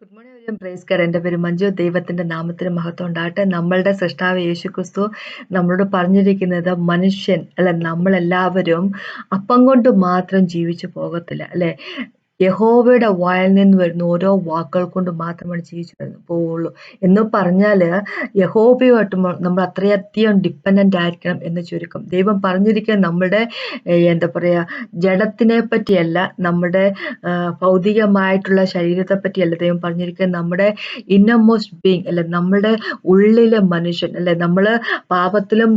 Good morning praise card എന്റെ പേര് മഞ്ജു. ദൈവത്തിന്റെ നാമത്തിന് മഹത്വം ഉണ്ടാകട്ടെ. നമ്മളുടെ സൃഷ്ടാവ് യേശു ക്രിസ്തു നമ്മളോട് പറഞ്ഞിരിക്കുന്നത് മനുഷ്യൻ അല്ലെ നമ്മളെല്ലാവരും അപ്പം കൊണ്ട് മാത്രം ജീവിച്ചു പോകത്തില്ല അല്ലേ? യഹോവയുടെ വായിൽ നിന്ന് വരുന്ന ഓരോ വാക്കുകൾ കൊണ്ട് മാത്രമാണ് ജീവിച്ചു വരുന്നത്. പോവുള്ളൂ. എന്ന് പറഞ്ഞാൽ യഹോബയുമായിട്ട് നമ്മൾ അത്രയധികം ഡിപ്പെൻഡന്റ് ആയിരിക്കണം എന്ന് ചുരുക്കം. ദൈവം പറഞ്ഞിരിക്കുന്നത് നമ്മുടെ എന്താ പറയുക ജഡത്തിനെ പറ്റിയല്ല നമ്മുടെ ഭൗതികമായിട്ടുള്ള ശരീരത്തെ പറ്റിയല്ല ദൈവം പറഞ്ഞിരിക്കുന്നത് നമ്മുടെ ഇന്നമോസ്റ്റ് ബീങ് അല്ലെ നമ്മുടെ ഉള്ളിലെ മനുഷ്യൻ അല്ലെ നമ്മൾ പാപത്തിലും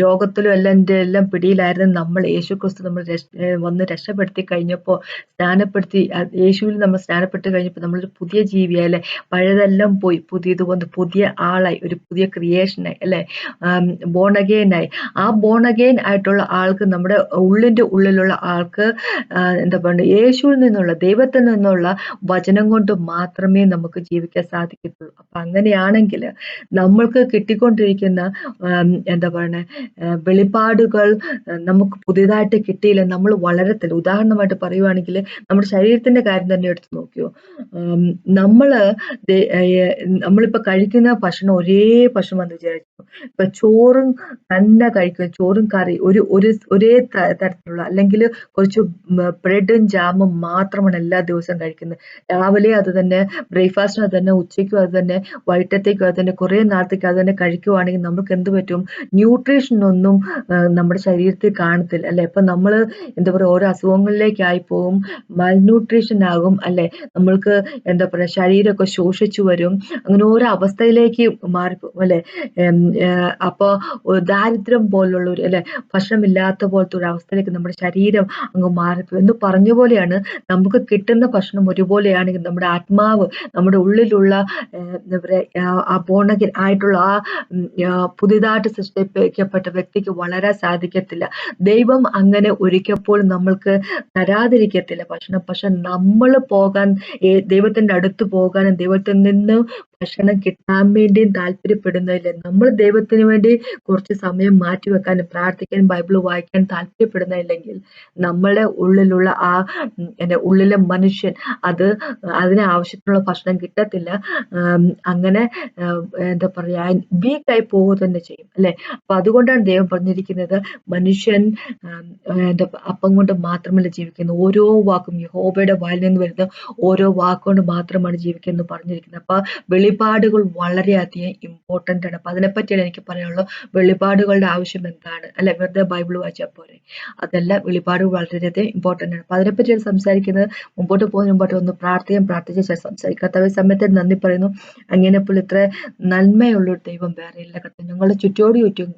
രോഗത്തിലും എല്ലാം എല്ലാം പിടിയിലായിരുന്നു നമ്മൾ യേശു ക്രിസ്തു നമ്മൾ വന്ന് രക്ഷപ്പെടുത്തി കഴിഞ്ഞപ്പോൾ സ്നാനപ്പെടുത്തി യേശുവിൽ നമ്മൾ സ്നാനപ്പെട്ട് കഴിഞ്ഞപ്പോൾ നമ്മളൊരു പുതിയ ജീവിയായി അല്ലേ? പഴയതെല്ലാം പോയി. പുതിയത് വന്ന് പുതിയ ആളായി. ഒരു പുതിയ ക്രിയേഷനായി അല്ലേ? ബോൺ അഗെയിനായി ആ ബോൺ അഗെയിൻ ആയിട്ടുള്ള ആൾക്ക് നമ്മുടെ ഉള്ളിന്റെ ഉള്ളിലുള്ള ആൾക്ക് എന്താ പറയുക യേശുവിൽ നിന്നുള്ള ദൈവത്തിൽ നിന്നുള്ള വചനം കൊണ്ട് മാത്രമേ നമുക്ക് ജീവിക്കാൻ സാധിക്കത്തുള്ളൂ. അപ്പം അങ്ങനെയാണെങ്കിൽ നമ്മൾക്ക് കിട്ടിക്കൊണ്ടിരിക്കുന്ന എന്താ പറയുക വെളിപ്പാടുകൾ നമുക്ക് പുതിയതായിട്ട് കിട്ടിയില്ല. നമ്മൾ വളരത്തില്ല. ഉദാഹരണമായിട്ട് പറയുവാണെങ്കിൽ നമ്മുടെ ശരീരത്തിന്റെ കാര്യം തന്നെ എടുത്ത് നോക്കിയോ? നമ്മൾ നമ്മളിപ്പോ കഴിക്കുന്ന ഭക്ഷണം ഒരേ ഭക്ഷണം എന്ന് വിചാരിച്ചു? ഇപ്പൊ ചോറും തന്നെ കഴിക്കുക ചോറും കറി ഒരു ഒരു ഒരേ തരത്തിലുള്ള അല്ലെങ്കിൽ കുറച്ച് ബ്രെഡും ജാമും മാത്രമാണ് എല്ലാ ദിവസവും കഴിക്കുന്നത്. രാവിലെ അത് തന്നെ ബ്രേക്ക്ഫാസ്റ്റിന് അത് തന്നെ ഉച്ചയ്ക്കും അത് തന്നെ വൈകിട്ടത്തേക്കും അത് തന്നെ കുറേ നാളത്തേക്ക് അത് തന്നെ കഴിക്കുവാണെങ്കിൽ നമുക്ക് എന്ത് പറ്റും? ന്യൂട്രീഷൻ ഒന്നും നമ്മുടെ ശരീരത്തിൽ കാണത്തില്ല. അല്ലെ? ഇപ്പൊ നമ്മൾ എന്താ പറയുക ഓരോ അസുഖങ്ങളിലേക്കായി പോവും മൽന്യൂട്രീഷൻ ആകും അല്ലെ? നമ്മൾക്ക് എന്താ പറയുക ശരീരമൊക്കെ ശോഷിച്ചു വരും. അങ്ങനെ ഓരോ അവസ്ഥയിലേക്ക് മാറി അല്ലെ? അപ്പോൾ ദാരിദ്ര്യം പോലുള്ള ഒരു അല്ലെ? ഭക്ഷണമില്ലാത്ത പോലത്തെ ഒരു അവസ്ഥയിലേക്ക് നമ്മുടെ ശരീരം അങ്ങ് മാറിപ്പോയി എന്ന് പറഞ്ഞ പോലെയാണ് നമുക്ക് കിട്ടുന്ന ഭക്ഷണം ഒരുപോലെയാണെങ്കിൽ നമ്മുടെ ആത്മാവ് നമ്മുടെ ഉള്ളിലുള്ള എന്താ പറയുക ബോണകൻ ആയിട്ടുള്ള ആ പുതിയതായിട്ട് സൃഷ്ടിപ്പിക്കപ്പെട്ട വ്യക്തിക്ക് വളരാൻ സാധിക്കത്തില്ല. ദൈവം അങ്ങനെ ഒരിക്കപ്പോൾ നമ്മൾക്ക് തരാതിരിക്കത്തില്ല. ഭക്ഷണം. പക്ഷെ നമ്മൾ പോകാൻ ദൈവത്തിന്റെ അടുത്ത് പോകാനും ദൈവത്തിൽ നിന്ന് ഭക്ഷണം കിട്ടാൻ വേണ്ടിയും താല്പര്യപ്പെടുന്നതില്ല നമ്മൾ ദൈവത്തിന് വേണ്ടി കുറച്ച് സമയം മാറ്റി വെക്കാനും പ്രാർത്ഥിക്കാനും ബൈബിൾ വായിക്കാൻ താല്പര്യപ്പെടുന്നില്ലെങ്കിൽ നമ്മളെ ഉള്ളിലുള്ള ആ എന്റെ ഉള്ളിലെ മനുഷ്യൻ അത് അതിന് ആവശ്യത്തിനുള്ള ഭക്ഷണം കിട്ടത്തില്ല. അങ്ങനെ എന്താ പറയാ വീക്കായി പോവുക തന്നെ ചെയ്യും അല്ലെ? അപ്പൊ അതുകൊണ്ടാണ് ദൈവം പറഞ്ഞിരിക്കുന്നത് മനുഷ്യൻ എന്താ അപ്പം കൊണ്ട് മാത്രമല്ല ജീവിക്കുന്നത്. ഓരോ വാക്കും യഹോബയുടെ വായിൽ നിന്ന് വരുന്ന ഓരോ വാക്കുകൊണ്ട് മാത്രമാണ് ജീവിക്കുന്നത് പറഞ്ഞിരിക്കുന്നത്. അപ്പൊ വെളിപാടുകൾ വളരെയധികം ഇമ്പോർട്ടന്റ് ആണ്. അപ്പൊ അതിനെപ്പറ്റിയാണ് എനിക്ക് പറയാനുള്ളത്. വെളിപാടുകളുടെ ആവശ്യം എന്താണ്? അല്ലെ വെറുതെ ബൈബിൾ വായിച്ചാൽ പോരെ? അതല്ല വെളിപാടുകൾ വളരെയധികം ഇമ്പോർട്ടന്റ് ആണ്. അപ്പൊ അതിനെപ്പറ്റിയാണ് സംസാരിക്കുന്നത്. മുമ്പോട്ട് പോകുന്ന മുമ്പോട്ട് ഒന്ന് പ്രാർത്ഥിക്കാൻ പ്രാർത്ഥിച്ച ശേഷം സംസാരിക്കാത്ത കർത്താവ് സമയത്ത് നന്ദി പറയുന്നു. അങ്ങനെ പോലെ ഇത്ര നന്മയുള്ള ഒരു ദൈവം വേറെ ഇല്ല. കത്ത ഞങ്ങളുടെ ചുറ്റോട് ചുറ്റും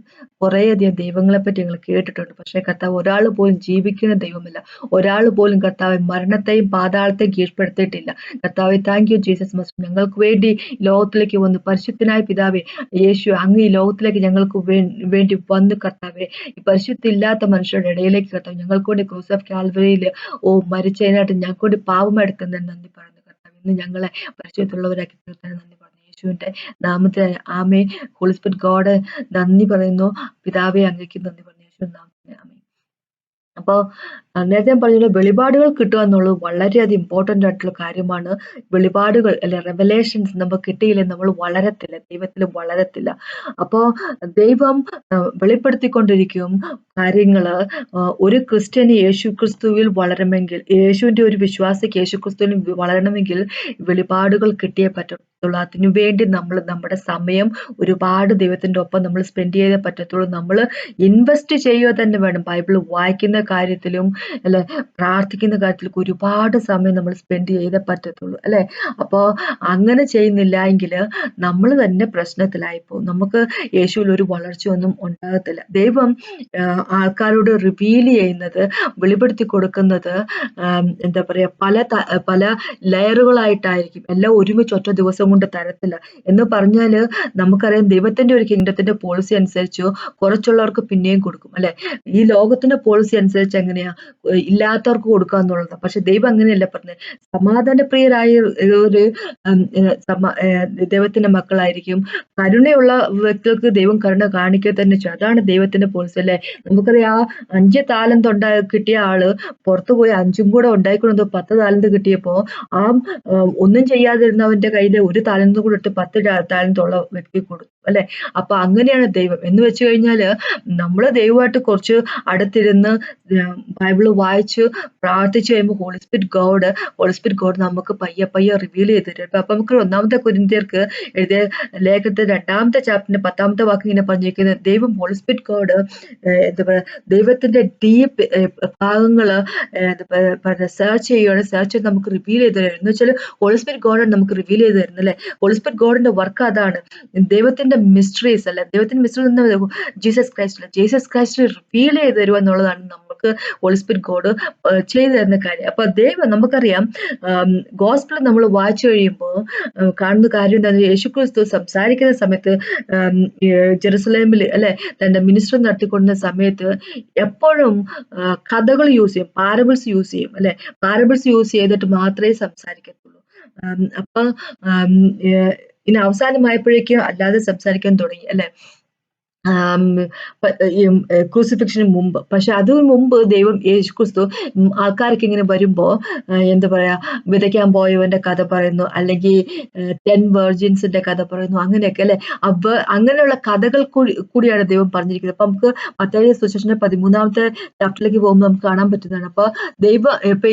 കുറേയധികം ദൈവങ്ങളെ പറ്റി ഞങ്ങൾ കേട്ടിട്ടുണ്ട്. പക്ഷേ കർത്താവ് ഒരാൾ പോലും ജീവിക്കുന്ന ദൈവമല്ല. ഒരാൾ പോലും കർത്താവ് മരണത്തെയും പാതാളത്തെയും കീഴ്പ്പെടുത്തിയിട്ടില്ല. കർത്താവ് താങ്ക് യു ജീസസ് മസ്റ്റ് ഞങ്ങൾക്ക് വേണ്ടി ലോകത്തിലേക്ക് വന്ന് പരിശുദ്ധനായ പിതാവേ യേശു അങ്ങ് ഈ ലോകത്തിലേക്ക് ഞങ്ങൾക്ക് വേണ്ടി വന്ന് കർത്താവെ ഈ പരിശുദ്ധില്ലാത്ത മനുഷ്യരുടെ ഇടയിലേക്ക് കർത്താവ് ഞങ്ങൾക്ക് വേണ്ടി ക്രൂസ് ഓഫ് കാൽവറിയിൽ ഓ മരിച്ചതിനായിട്ട് ഞങ്ങൾക്ക് വേണ്ടി പാവമെടുക്കുന്നതിന് നന്ദി പറഞ്ഞു കർത്താവ്. ഇന്ന് ഞങ്ങളെ പരിശുദ്ധമുള്ളവരാക്കി തീർത്താൻ നന്ദി പറഞ്ഞു യേശുവിന്റെ നാമത്തെ ആമേ ഹോളിസ്പിറ്റ് ഗോഡ് നന്ദി പറയുന്നു. പിതാവെ അങ്ങേക്ക് നന്ദി പറഞ്ഞു യേശു നാമത്തെ ആമേ അപ്പോൾ നേരത്തെ പറഞ്ഞല്ലോ വെളിപാടുകൾ കിട്ടുക എന്നുള്ളത് വളരെയധികം ഇമ്പോർട്ടന്റ് ആയിട്ടുള്ള കാര്യമാണ്. വെളിപാടുകൾ അല്ലെ റെവലേഷൻസ് നമുക്ക് കിട്ടിയില്ലേ നമ്മൾ വളരത്തില്ല ദൈവത്തിൽ വളരത്തില്ല. അപ്പോൾ ദൈവം വെളിപ്പെടുത്തിക്കൊണ്ടിരിക്കും കാര്യങ്ങൾ ഒരു ക്രിസ്ത്യന് യേശു ക്രിസ്തുവിൽ വളരണമെങ്കിൽ യേശുവിന്റെ ഒരു വിശ്വാസിക്ക് യേശു ക്രിസ്തുവിൽ വളരണമെങ്കിൽ വെളിപാടുകൾ കിട്ടിയേ പറ്റും പറ്റത്തുള്ളൂ. അതിനു വേണ്ടി നമ്മൾ നമ്മുടെ സമയം ഒരുപാട് ദൈവത്തിന്റെ ഒപ്പം നമ്മൾ സ്പെൻഡ് ചെയ്തേ പറ്റത്തുള്ളൂ. നമ്മൾ ഇൻവെസ്റ്റ് ചെയ്യുക തന്നെ വേണം. ബൈബിൾ വായിക്കുന്ന കാര്യത്തിലും അല്ലെ? പ്രാർത്ഥിക്കുന്ന കാര്യത്തിൽ ഒരുപാട് സമയം നമ്മൾ സ്പെൻഡ് ചെയ്തേ പറ്റത്തുള്ളൂ അല്ലെ? അപ്പോൾ അങ്ങനെ ചെയ്യുന്നില്ല എങ്കിൽ നമ്മൾ തന്നെ പ്രശ്നത്തിലായി പോകും നമുക്ക് യേശുവിൽ ഒരു വളർച്ചയൊന്നും ഉണ്ടാകത്തില്ല. ദൈവം ആൾക്കാരോട് റിവീൽ ചെയ്യുന്നത് വെളിപ്പെടുത്തി കൊടുക്കുന്നത് എന്താ പറയുക പല പല ലെയറുകളായിട്ടായിരിക്കും. എല്ലാം ഒരുമിച്ച് ഒറ്റ ദിവസം കൊണ്ട് തരത്തില്ല. എന്ന് പറഞ്ഞാൽ നമുക്കറിയാം ദൈവത്തിന്റെ ഒരു കിങ്ഡത്തിന്റെ പോളിസി അനുസരിച്ച് കുറച്ചുള്ളവർക്ക് പിന്നെയും കൊടുക്കും അല്ലെ? ഈ ലോകത്തിന്റെ പോളിസി അനുസരിച്ച് എങ്ങനെയാ? ഇല്ലാത്തവർക്ക് കൊടുക്കുക എന്നുള്ളത് പക്ഷെ ദൈവം അങ്ങനെയല്ല പറഞ്ഞത്. സമാധാനപ്രിയരായ ഒരു ദൈവത്തിന്റെ മക്കളായിരിക്കും. കരുണയുള്ള വ്യക്തികൾക്ക് ദൈവം കരുണ കാണിക്കുക തന്നെ ചെയ്യും. അതാണ് ദൈവത്തിന്റെ പോലീസ് അല്ലെ? നമുക്കറിയാം ആ അഞ്ച് താലന്ത് ഉണ്ടായി കിട്ടിയ ആൾ പുറത്തു പോയി അഞ്ചും കൂടെ ഉണ്ടായിക്കൊണ്ട് പത്ത് താലന്ത് കിട്ടിയപ്പോ ആ ഒന്നും ചെയ്യാതിരുന്നവന്റെ കയ്യിൽ ഒരു താലന്ത് കൂടെ ഇട്ട് പത്ത് താലന്തുള്ള വ്യക്തി കൊടുത്തു. അല്ലെ? അപ്പൊ അങ്ങനെയാണ് ദൈവം. എന്ന് വെച്ച് കഴിഞ്ഞാൽ നമ്മൾ ദൈവമായിട്ട് കുറച്ച് അടുത്തിരുന്ന് ബൈബിൾ വായിച്ച് പ്രാർത്ഥിച്ചു കഴിയുമ്പോൾ ഹോളിസ്പിറ്റ് ഗോഡ് ഹോളിസ്പിറ്റ് ഗോഡ് നമുക്ക് പയ്യെ പയ്യെ റിവീൽ ചെയ്ത് തരും. അപ്പൊ നമുക്ക് ഒന്നാമത്തെ കുരിന്തിയർക്ക് എഴുതിയ ലേഖനത്തെ രണ്ടാമത്തെ ചാപ്റ്ററിന്റെ പത്താമത്തെ വാക്ക് ഇങ്ങനെ പറഞ്ഞിരിക്കുന്നത് ദൈവം ഹോളിസ്പിറ്റ് ഗോഡ് എന്താ പറയുക ദൈവത്തിന്റെ ഡീപ് ഭാഗങ്ങൾ സെർച്ച് ചെയ്യുകയാണ്. സെർച്ച് ചെയ്ത് നമുക്ക് റിവീൽ ചെയ്ത് തരും. എന്ന് വെച്ചാൽ ഹോളിസ്പിറ്റ് ഗോഡാണ് നമുക്ക് റിവീൽ ചെയ്ത് തരുന്നത് അല്ലെ? ഹോളിസ്പിറ്റ് ഗോഡിന്റെ വർക്ക് അതാണ്. ദൈവത്തിന്റെ മിസ്റ്ററീസ് അല്ലെ? ദൈവത്തിന്റെ mystery Jesus Christ Jesus Christ reveal ചെയ്ത് തരുക എന്നുള്ളതാണ് നമുക്ക് ഹോളിസ്പിരിറ്റ് ഗോഡ് ചെയ്തു തരുന്ന കാര്യം. അപ്പൊ ദൈവം നമുക്കറിയാം ഗോസ്പിൾ നമ്മൾ വായിച്ചു കഴിയുമ്പോൾ കാണുന്ന കാര്യം എന്താണ് യേശുക്രിസ്തു സംസാരിക്കുന്ന സമയത്ത് ജെറുസലേമിൽ അല്ലെ തന്റെ മിനിസ്റ്റർ നടത്തിക്കൊണ്ടുന്ന സമയത്ത് എപ്പോഴും കഥകൾ യൂസ് ചെയ്യും പാരബിൾസ് യൂസ് ചെയ്യും അല്ലെ? പാരബിൾസ് യൂസ് ചെയ്തിട്ട് മാത്രമേ സംസാരിക്കത്തുള്ളൂ. അപ്പൊ ഇനി അവസാനമായപ്പോഴേക്കും അല്ലാതെ സംസാരിക്കാൻ തുടങ്ങി അല്ലെ? ക്രൂസിഫിക്ഷന് മുമ്പ്. പക്ഷെ അതിന് മുമ്പ് ദൈവം യേശു ക്രിസ്തു ആൾക്കാർക്ക് ഇങ്ങനെ വരുമ്പോ എന്താ പറയാ വിതയ്ക്കാൻ പോയവന്റെ കഥ പറയുന്നു അല്ലെങ്കിൽ ടെൻ വെർജിൻസിന്റെ കഥ പറയുന്നു അങ്ങനെയൊക്കെ അല്ലെ? അവ അങ്ങനെയുള്ള കഥകൾ കൂടിയാണ് ദൈവം പറഞ്ഞിരിക്കുന്നത്. അപ്പൊ നമുക്ക് മത്തായി സുശേഷന്റെ പതിമൂന്നാമത്തെ ചാപ്റ്ററിലേക്ക് പോകുമ്പോൾ നമുക്ക് കാണാൻ പറ്റുന്നതാണ്. അപ്പൊ ദൈവ ഇപ്പൊ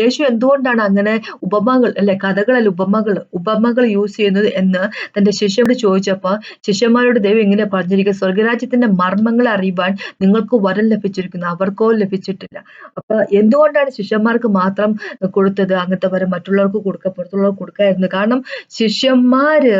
യേശു എന്തുകൊണ്ടാണ് അങ്ങനെ ഉപമകൾ അല്ലെ കഥകളല്ല ഉപമകൾ ഉപമകൾ യൂസ് ചെയ്യുന്നത് എന്ന് തന്റെ ശിഷ്യയോട് ചോദിച്ചപ്പോ ശിഷ്യന്മാരോട് ദൈവം ഇങ്ങനെ പറഞ്ഞിരിക്കുന്നത്? ലഭിക്കുക സ്വർഗരാജ്യത്തിന്റെ മർമ്മങ്ങൾ അറിയുവാൻ നിങ്ങൾക്ക് വരം ലഭിച്ചിരിക്കുന്നു. അവർക്കോ ലഭിച്ചിട്ടില്ല. അപ്പൊ എന്തുകൊണ്ടാണ് ശിഷ്യന്മാർക്ക് മാത്രം കൊടുത്തത്? അങ്ങനത്തെ വരം മറ്റുള്ളവർക്ക് കൊടുക്ക പുറത്തുള്ളവർക്ക് കൊടുക്കായിരുന്നു കാരണം ശിഷ്യന്മാര്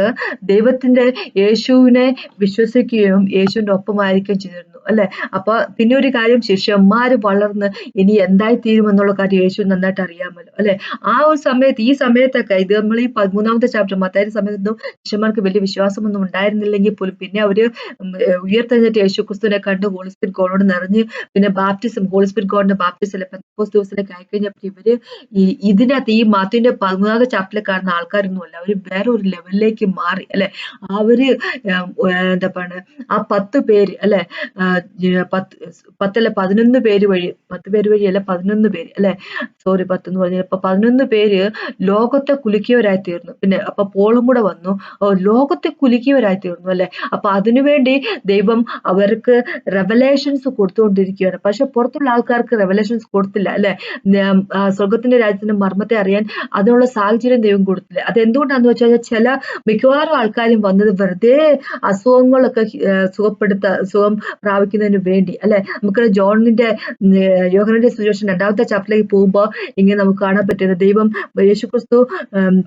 ദൈവത്തിന്റെ യേശുവിനെ വിശ്വസിക്കുകയും യേശുവിന്റെ ഒപ്പമായിരിക്കുകയും ചെയ്തിരുന്നു അല്ലെ? അപ്പൊ പിന്നെ ഒരു കാര്യം ശിഷ്യന്മാര് വളർന്ന് ഇനി എന്തായി തീരുമെന്നുള്ള കാര്യം യേശു നന്നായിട്ട് അറിയാമല്ലോ അല്ലെ? ആ ഒരു സമയത്ത് ഈ സമയത്തൊക്കെ ഇത് നമ്മൾ ഈ പതിമൂന്നാമത്തെ ചാപ്റ്റർ മത്തായ സമയത്തൊന്നും ശിഷ്യന്മാർക്ക് വലിയ വിശ്വാസമൊന്നും ഉണ്ടായിരുന്നില്ലെങ്കിൽ പോലും പിന്നെ അവർ ഉയർത്തെഴുന്നേറ്റ് യേശു ക്രിസ്തുവിനെ കണ്ട് ഹോളിസ്പിരിറ്റ് ഗോഡോട് നിറഞ്ഞ് പിന്നെ ബാപ്റ്റിസം ഹോളിസ്പിരിറ്റ് ഗോഡിന്റെ ബാപ്റ്റിസം അല്ലെ പെന്തക്കോസ് ദിവസത്തിലേക്ക് അയക്കഴിഞ്ഞപ്പോൾ ഇവർ ഈ ഇതിനകത്ത് ഈ മാത്യുവിന്റെ പതിമൂന്നാമത്തെ ചാപ്റ്ററിൽ കാണുന്ന ആൾക്കാരൊന്നുമല്ല അവർ വേറെ ഒരു ലെവലിലേക്ക് മാറി അല്ലെ. അവർ എന്താ പറയുക ആ പത്ത് പേര് അല്ലെ പത്ത് പത്തല്ല പതിനൊന്ന് പേര് വഴി പത്ത് പേര് വഴി അല്ല പതിനൊന്ന് പേര് അല്ലെ. സോറി പത്തെന്ന് പറഞ്ഞാൽ അപ്പൊ പതിനൊന്ന് പേര് ലോകത്തെ കുലുക്കിയവരായി തീർന്നു. പിന്നെ അപ്പൊ പോളും കൂടെ വന്നു. ലോകത്തെ കുലുക്കിയവരായി തീർന്നു അല്ലെ. അപ്പൊ അതിനുവേണ്ടി ദൈവം അവർക്ക് റെവലേഷൻസ് കൊടുത്തുകൊണ്ടിരിക്കുകയാണ്. പക്ഷെ പുറത്തുള്ള ആൾക്കാർക്ക് റെവലേഷൻസ് കൊടുത്തില്ല അല്ലെ? സ്വർഗത്തിന്റെ രാജ്യത്തിന്റെ മർമ്മത്തെ അറിയാൻ അതിനുള്ള സാഹചര്യം ദൈവം കൊടുത്തില്ല. അത് എന്തുകൊണ്ടാന്ന് വെച്ചാൽ ചില മിക്കവാറും ആൾക്കാരും വന്നത് വെറുതെ അസുഖങ്ങളൊക്കെ സുഖപ്പെടുത്ത സുഖം പ്രാപിക്കുന്നതിന് വേണ്ടി അല്ലെ? നമുക്ക് ജോണിന്റെ യോഹനന്റെ സിറ്റുവേഷൻ രണ്ടാമത്തെ ചാപ്റ്ററിലേക്ക് പോകുമ്പോൾ ഇങ്ങനെ നമുക്ക് കാണാൻ പറ്റുന്നത് ദൈവം യേശുക്രിസ്തു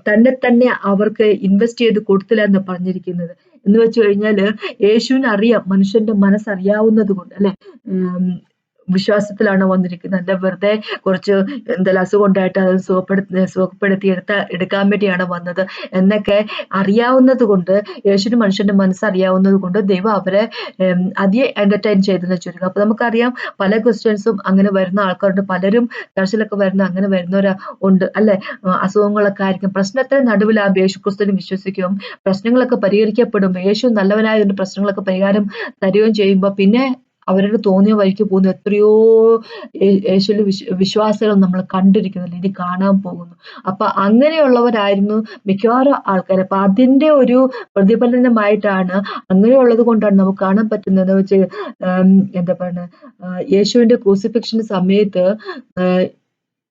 തന്നെ തന്നെ അവർക്ക് ഇൻവെസ്റ്റ് ചെയ്ത് കൊടുത്തില്ല എന്ന് പറഞ്ഞിരിക്കുന്നത്. എന്ന് വെച്ച് കഴിഞ്ഞാൽ യേശുവിന് അറിയാം മനുഷ്യന്റെ മനസ്സറിയാവുന്നത് കൊണ്ട് അല്ലെ വിശ്വാസത്തിലാണ് വന്നിരിക്കുന്നത്. അല്ല വെറുതെ കുറച്ച് എന്തെല്ലാം അസുഖം ഉണ്ടായിട്ട് അത് സുഖപ്പെടുത്തി സുഖപ്പെടുത്തി എടുത്ത എടുക്കാൻ വേണ്ടിയാണ് വന്നത്. എന്നൊക്കെ അറിയാവുന്നത് കൊണ്ട് യേശുവിന് മനുഷ്യന്റെ മനസ്സറിയാവുന്നത് കൊണ്ട് ദൈവം അവരെ അധികം എന്റർടൈൻ ചെയ്തെന്ന് ചുരുക്കം അപ്പൊ നമുക്കറിയാം പല ക്രിസ്ത്യൻസും അങ്ങനെ വരുന്ന ആൾക്കാരുണ്ട്. പലരും ചർച്ചിലൊക്കെ വരുന്ന അങ്ങനെ വരുന്നവരാ ഉണ്ട്. അല്ലെ? അസുഖങ്ങളൊക്കെ ആയിരിക്കും. പ്രശ്നത്തിന് നടുവിൽ ആ യേശു ക്രിസ്തുവിനെ വിശ്വസിക്കും. പ്രശ്നങ്ങളൊക്കെ പരിഹരിക്കപ്പെടും യേശു നല്ലവനായതുകൊണ്ട് പ്രശ്നങ്ങളൊക്കെ പരിഹാരം തരികയും ചെയ്യുമ്പോൾ പിന്നെ അവരുടെ തോന്നിയ വഴിക്ക് പോകുന്ന എത്രയോ യേശുവിൽ വിശ്വാസികൾ നമ്മൾ കണ്ടിരിക്കുന്നില്ല ഇനി കാണാൻ പോകുന്നു. അപ്പൊ അങ്ങനെയുള്ളവരായിരുന്നു മിക്കവാറും ആൾക്കാർ അപ്പൊ അതിന്റെ ഒരു പ്രതിഫലനമായിട്ടാണ് അങ്ങനെയുള്ളത് കൊണ്ടാണ് നമുക്ക് കാണാൻ പറ്റുന്നത്. വെച്ച് എന്താ പറയുക യേശുവിന്റെ ക്രൂസിഫിക്ഷൻ സമയത്ത്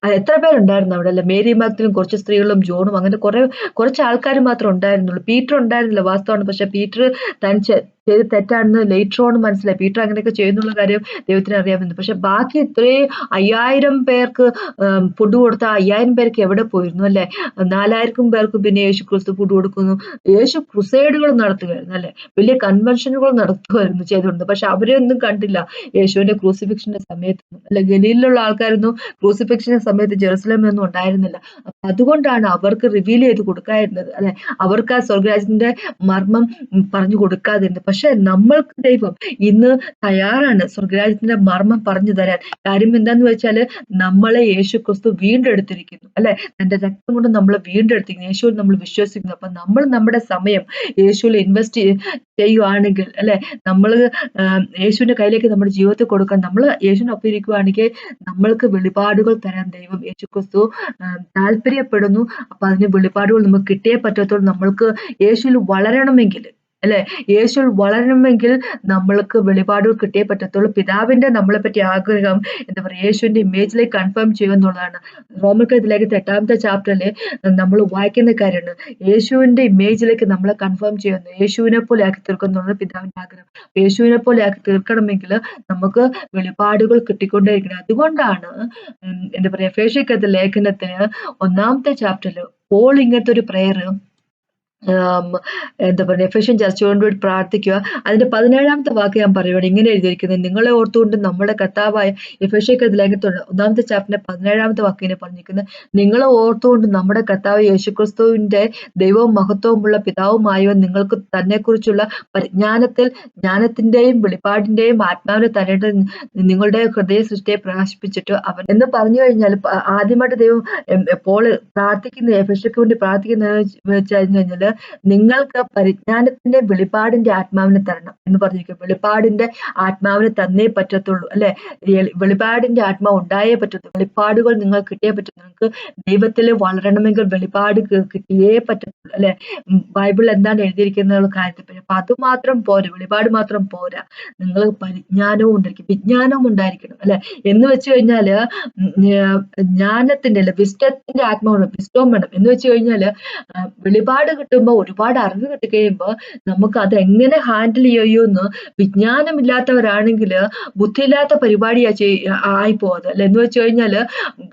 എത്ര പേരുണ്ടായിരുന്നു അവിടെ? അല്ലെ മേരി മാക്തിലും കുറച്ച് സ്ത്രീകളും ജോണും അങ്ങനെ കുറെ കുറച്ച് ആൾക്കാർ മാത്രം ഉണ്ടായിരുന്നുള്ളൂ. പീറ്റർ ഉണ്ടായിരുന്നില്ല വാസ്തവമാണ്. പക്ഷെ പീറ്റർ തനിച്ച് ചെയ്ത് തെറ്റാണെന്ന് ലേറ്റർ ഓൺ മനസ്സിലായി. പീറ്റർ അങ്ങനെയൊക്കെ ചെയ്യുന്നുള്ള കാര്യം ദൈവത്തിന് അറിയാമെന്ന് പക്ഷെ ബാക്കി ഇത്രയും അയ്യായിരം പേർക്ക് ഫുഡ് കൊടുത്ത അയ്യായിരം പേർക്ക് എവിടെ പോയിരുന്നു അല്ലെ? നാലായിരം പേർക്ക് പിന്നെ യേശു ക്രിസ്തു ഫുഡ് കൊടുക്കുന്നു. യേശു ക്രുസൈഡുകൾ നടത്തുകയായിരുന്നു അല്ലെ? വലിയ കൺവെൻഷനുകൾ നടത്തുമായിരുന്നു ചെയ്തുകൊണ്ട്. പക്ഷെ അവരെയൊന്നും കണ്ടില്ല. യേശുവിന്റെ ക്രൂസിഫിക്ഷന്റെ സമയത്ത് അല്ലെ ഗലീലിലുള്ള ആൾക്കാരൊന്നും ക്രൂസിഫിക്ഷന്റെ സമയത്ത് ജെറുസലേമിലൊന്നും ഉണ്ടായിരുന്നില്ല. അപ്പൊ അതുകൊണ്ടാണ് അവർക്ക് റിവീൽ ചെയ്ത് കൊടുക്കാതിരുന്നത് അല്ലെ? അവർക്ക് ആ സ്വർഗരാജ്യത്തിന്റെ മർമ്മം പറഞ്ഞു കൊടുക്കാതിരുന്നത്. പക്ഷെ പക്ഷെ നമ്മൾക്ക് ദൈവം ഇന്ന് തയ്യാറാണ് സ്വർഗരാജ്യത്തിന്റെ മർമ്മം പറഞ്ഞു തരാൻ. കാര്യം എന്താന്ന് വെച്ചാൽ നമ്മളെ യേശു ക്രിസ്തു വീണ്ടെടുത്തിരിക്കുന്നു. അല്ലെ? തന്റെ രക്തം കൊണ്ട് നമ്മൾ വീണ്ടെടുത്തിരിക്കുന്നു. യേശുവിൽ നമ്മൾ വിശ്വസിക്കുന്നു. അപ്പൊ നമ്മൾ നമ്മുടെ സമയം യേശുവിൽ ഇൻവെസ്റ്റ് ചെയ്യുവാണെങ്കിൽ അല്ലെ? നമ്മൾ യേശുവിന്റെ കയ്യിലേക്ക് നമ്മുടെ ജീവിതത്തിൽ കൊടുക്കാൻ നമ്മൾ യേശുവിനൊപ്പം ഇരിക്കുവാണെങ്കിൽ നമ്മൾക്ക് വെളിപാടുകൾ തരാൻ ദൈവം യേശു ക്രിസ്തു താല്പര്യപ്പെടുന്നു. അപ്പൊ അതിന് വെളിപാടുകൾ നമുക്ക് കിട്ടിയേ പറ്റത്തുള്ളൂ. നമ്മൾക്ക് യേശുവിൽ വളരണമെങ്കിൽ. അല്ലെ? യേശു വളരണമെങ്കിൽ നമ്മൾക്ക് വെളിപാടുകൾ കിട്ടിയേ പറ്റത്തുള്ളൂ. പിതാവിന്റെ നമ്മളെ പറ്റി ആഗ്രഹം എന്താ പറയുക യേശുവിന്റെ ഇമേജിലേക്ക് കൺഫേം ചെയ്യുക എന്നുള്ളതാണ്. റോമക്കത്തിലേക്ക് എട്ടാമത്തെ ചാപ്റ്ററിൽ നമ്മൾ വായിക്കുന്ന കാര്യമാണ്. യേശുവിന്റെ ഇമേജിലേക്ക് നമ്മളെ കൺഫേം ചെയ്യുന്നു. യേശുവിനെ പോലെ ആക്കി തീർക്കുന്നുള്ള പിതാവിന്റെ ആഗ്രഹം. യേശുവിനെ പോലെ ആക്കി തീർക്കണമെങ്കിൽ നമുക്ക് വെളിപാടുകൾ കിട്ടിക്കൊണ്ടേയിരിക്കണം. അതുകൊണ്ടാണ് എന്താ പറയാ ഫേഷിക്കത്തെ ലേഖനത്തിന് ഒന്നാമത്തെ ചാപ്റ്ററിൽ പോൾ ഇങ്ങനത്തെ ഒരു പ്രയർ എന്താ പറയുക എഫേഷ്യൻ ചർച്ചയോട് വേണ്ടി പ്രാർത്ഥിക്കുക. അതിന്റെ പതിനേഴാമത്തെ വാക്ക് ഞാൻ പറയുവാണ്. ഇങ്ങനെ എഴുതിയിരിക്കുന്നത് നിങ്ങളെ ഓർത്തുകൊണ്ട് നമ്മുടെ കർത്താവായ എഫിഷ്യക്ക് ലേഖനത്തോട് ഒന്നാമത്തെ ചാപ്റ്ററിന്റെ പതിനേഴാമത്തെ വാക്ക് ഇങ്ങനെ പറഞ്ഞിരിക്കുന്നത് നിങ്ങളെ ഓർത്തുകൊണ്ട് നമ്മുടെ കർത്താവ് യേശുക്രിസ്തുവിന്റെ ദൈവവും മഹത്വവുമുള്ള പിതാവുമായോ നിങ്ങൾക്ക് തന്നെക്കുറിച്ചുള്ള പരിജ്ഞാനത്തിൽ ജ്ഞാനത്തിന്റെയും വെളിപ്പാടിന്റെയും ആത്മാവിനെ തന്നെ നിങ്ങളുടെ ഹൃദയ സൃഷ്ടിയെ പ്രകാശിപ്പിച്ചിട്ട് അവൻ എന്ന് പറഞ്ഞു കഴിഞ്ഞാൽ ആദ്യമായിട്ട് ദൈവം എപ്പോൾ പ്രാർത്ഥിക്കുന്ന എഫേഷ്യക്ക് വേണ്ടി പ്രാർത്ഥിക്കുന്ന വെച്ച് കഴിഞ്ഞാൽ നിങ്ങൾക്ക് പരിജ്ഞാനത്തിന്റെ വെളിപാടിന്റെ ആത്മാവിനെ തരണം എന്ന് പറഞ്ഞിരിക്കും വെളിപാടിന്റെ ആത്മാവിനെ തന്നേ പറ്റത്തുള്ളൂ അല്ലെ? വെളിപാടിന്റെ ആത്മാവ് ഉണ്ടായേ പറ്റത്തുള്ളൂ. വെളിപ്പാടുകൾ നിങ്ങൾ കിട്ടിയേ പറ്റൂ നിങ്ങൾക്ക് ദൈവത്തിൽ വളരണമെങ്കിൽ വെളിപാട് കിട്ടിയേ പറ്റത്തുള്ളൂ അല്ലെ? ബൈബിൾ എന്താണ് എഴുതിയിരിക്കുന്ന കാര്യത്തിൽ അപ്പൊ അത് മാത്രം പോരാ വെളിപാട് മാത്രം പോരാ. നിങ്ങൾ പരിജ്ഞാനവും ഉണ്ടായിരിക്കും വിജ്ഞാനവും ഉണ്ടായിരിക്കണം അല്ലെ? എന്ന് വെച്ച് കഴിഞ്ഞാൽ ജ്ഞാനത്തിന്റെ അല്ലെ വിസ്റ്റത്തിന്റെ ആത്മാവ് വിസ്റ്റവും വേണം. എന്ന് വെച്ച് കഴിഞ്ഞാൽ വെളിപാട് കിട്ടും കിട്ടുമ്പോൾ ഒരുപാട് അറിവ് കിട്ടിക്കഴിയുമ്പോൾ നമുക്ക് അത് എങ്ങനെ ഹാൻഡിൽ ചെയ്യുമെന്ന് വിജ്ഞാനമില്ലാത്തവരാണെങ്കിൽ ബുദ്ധിയില്ലാത്ത പരിപാടിയാ ആയി അത് അല്ല? എന്ന് വെച്ച് കഴിഞ്ഞാൽ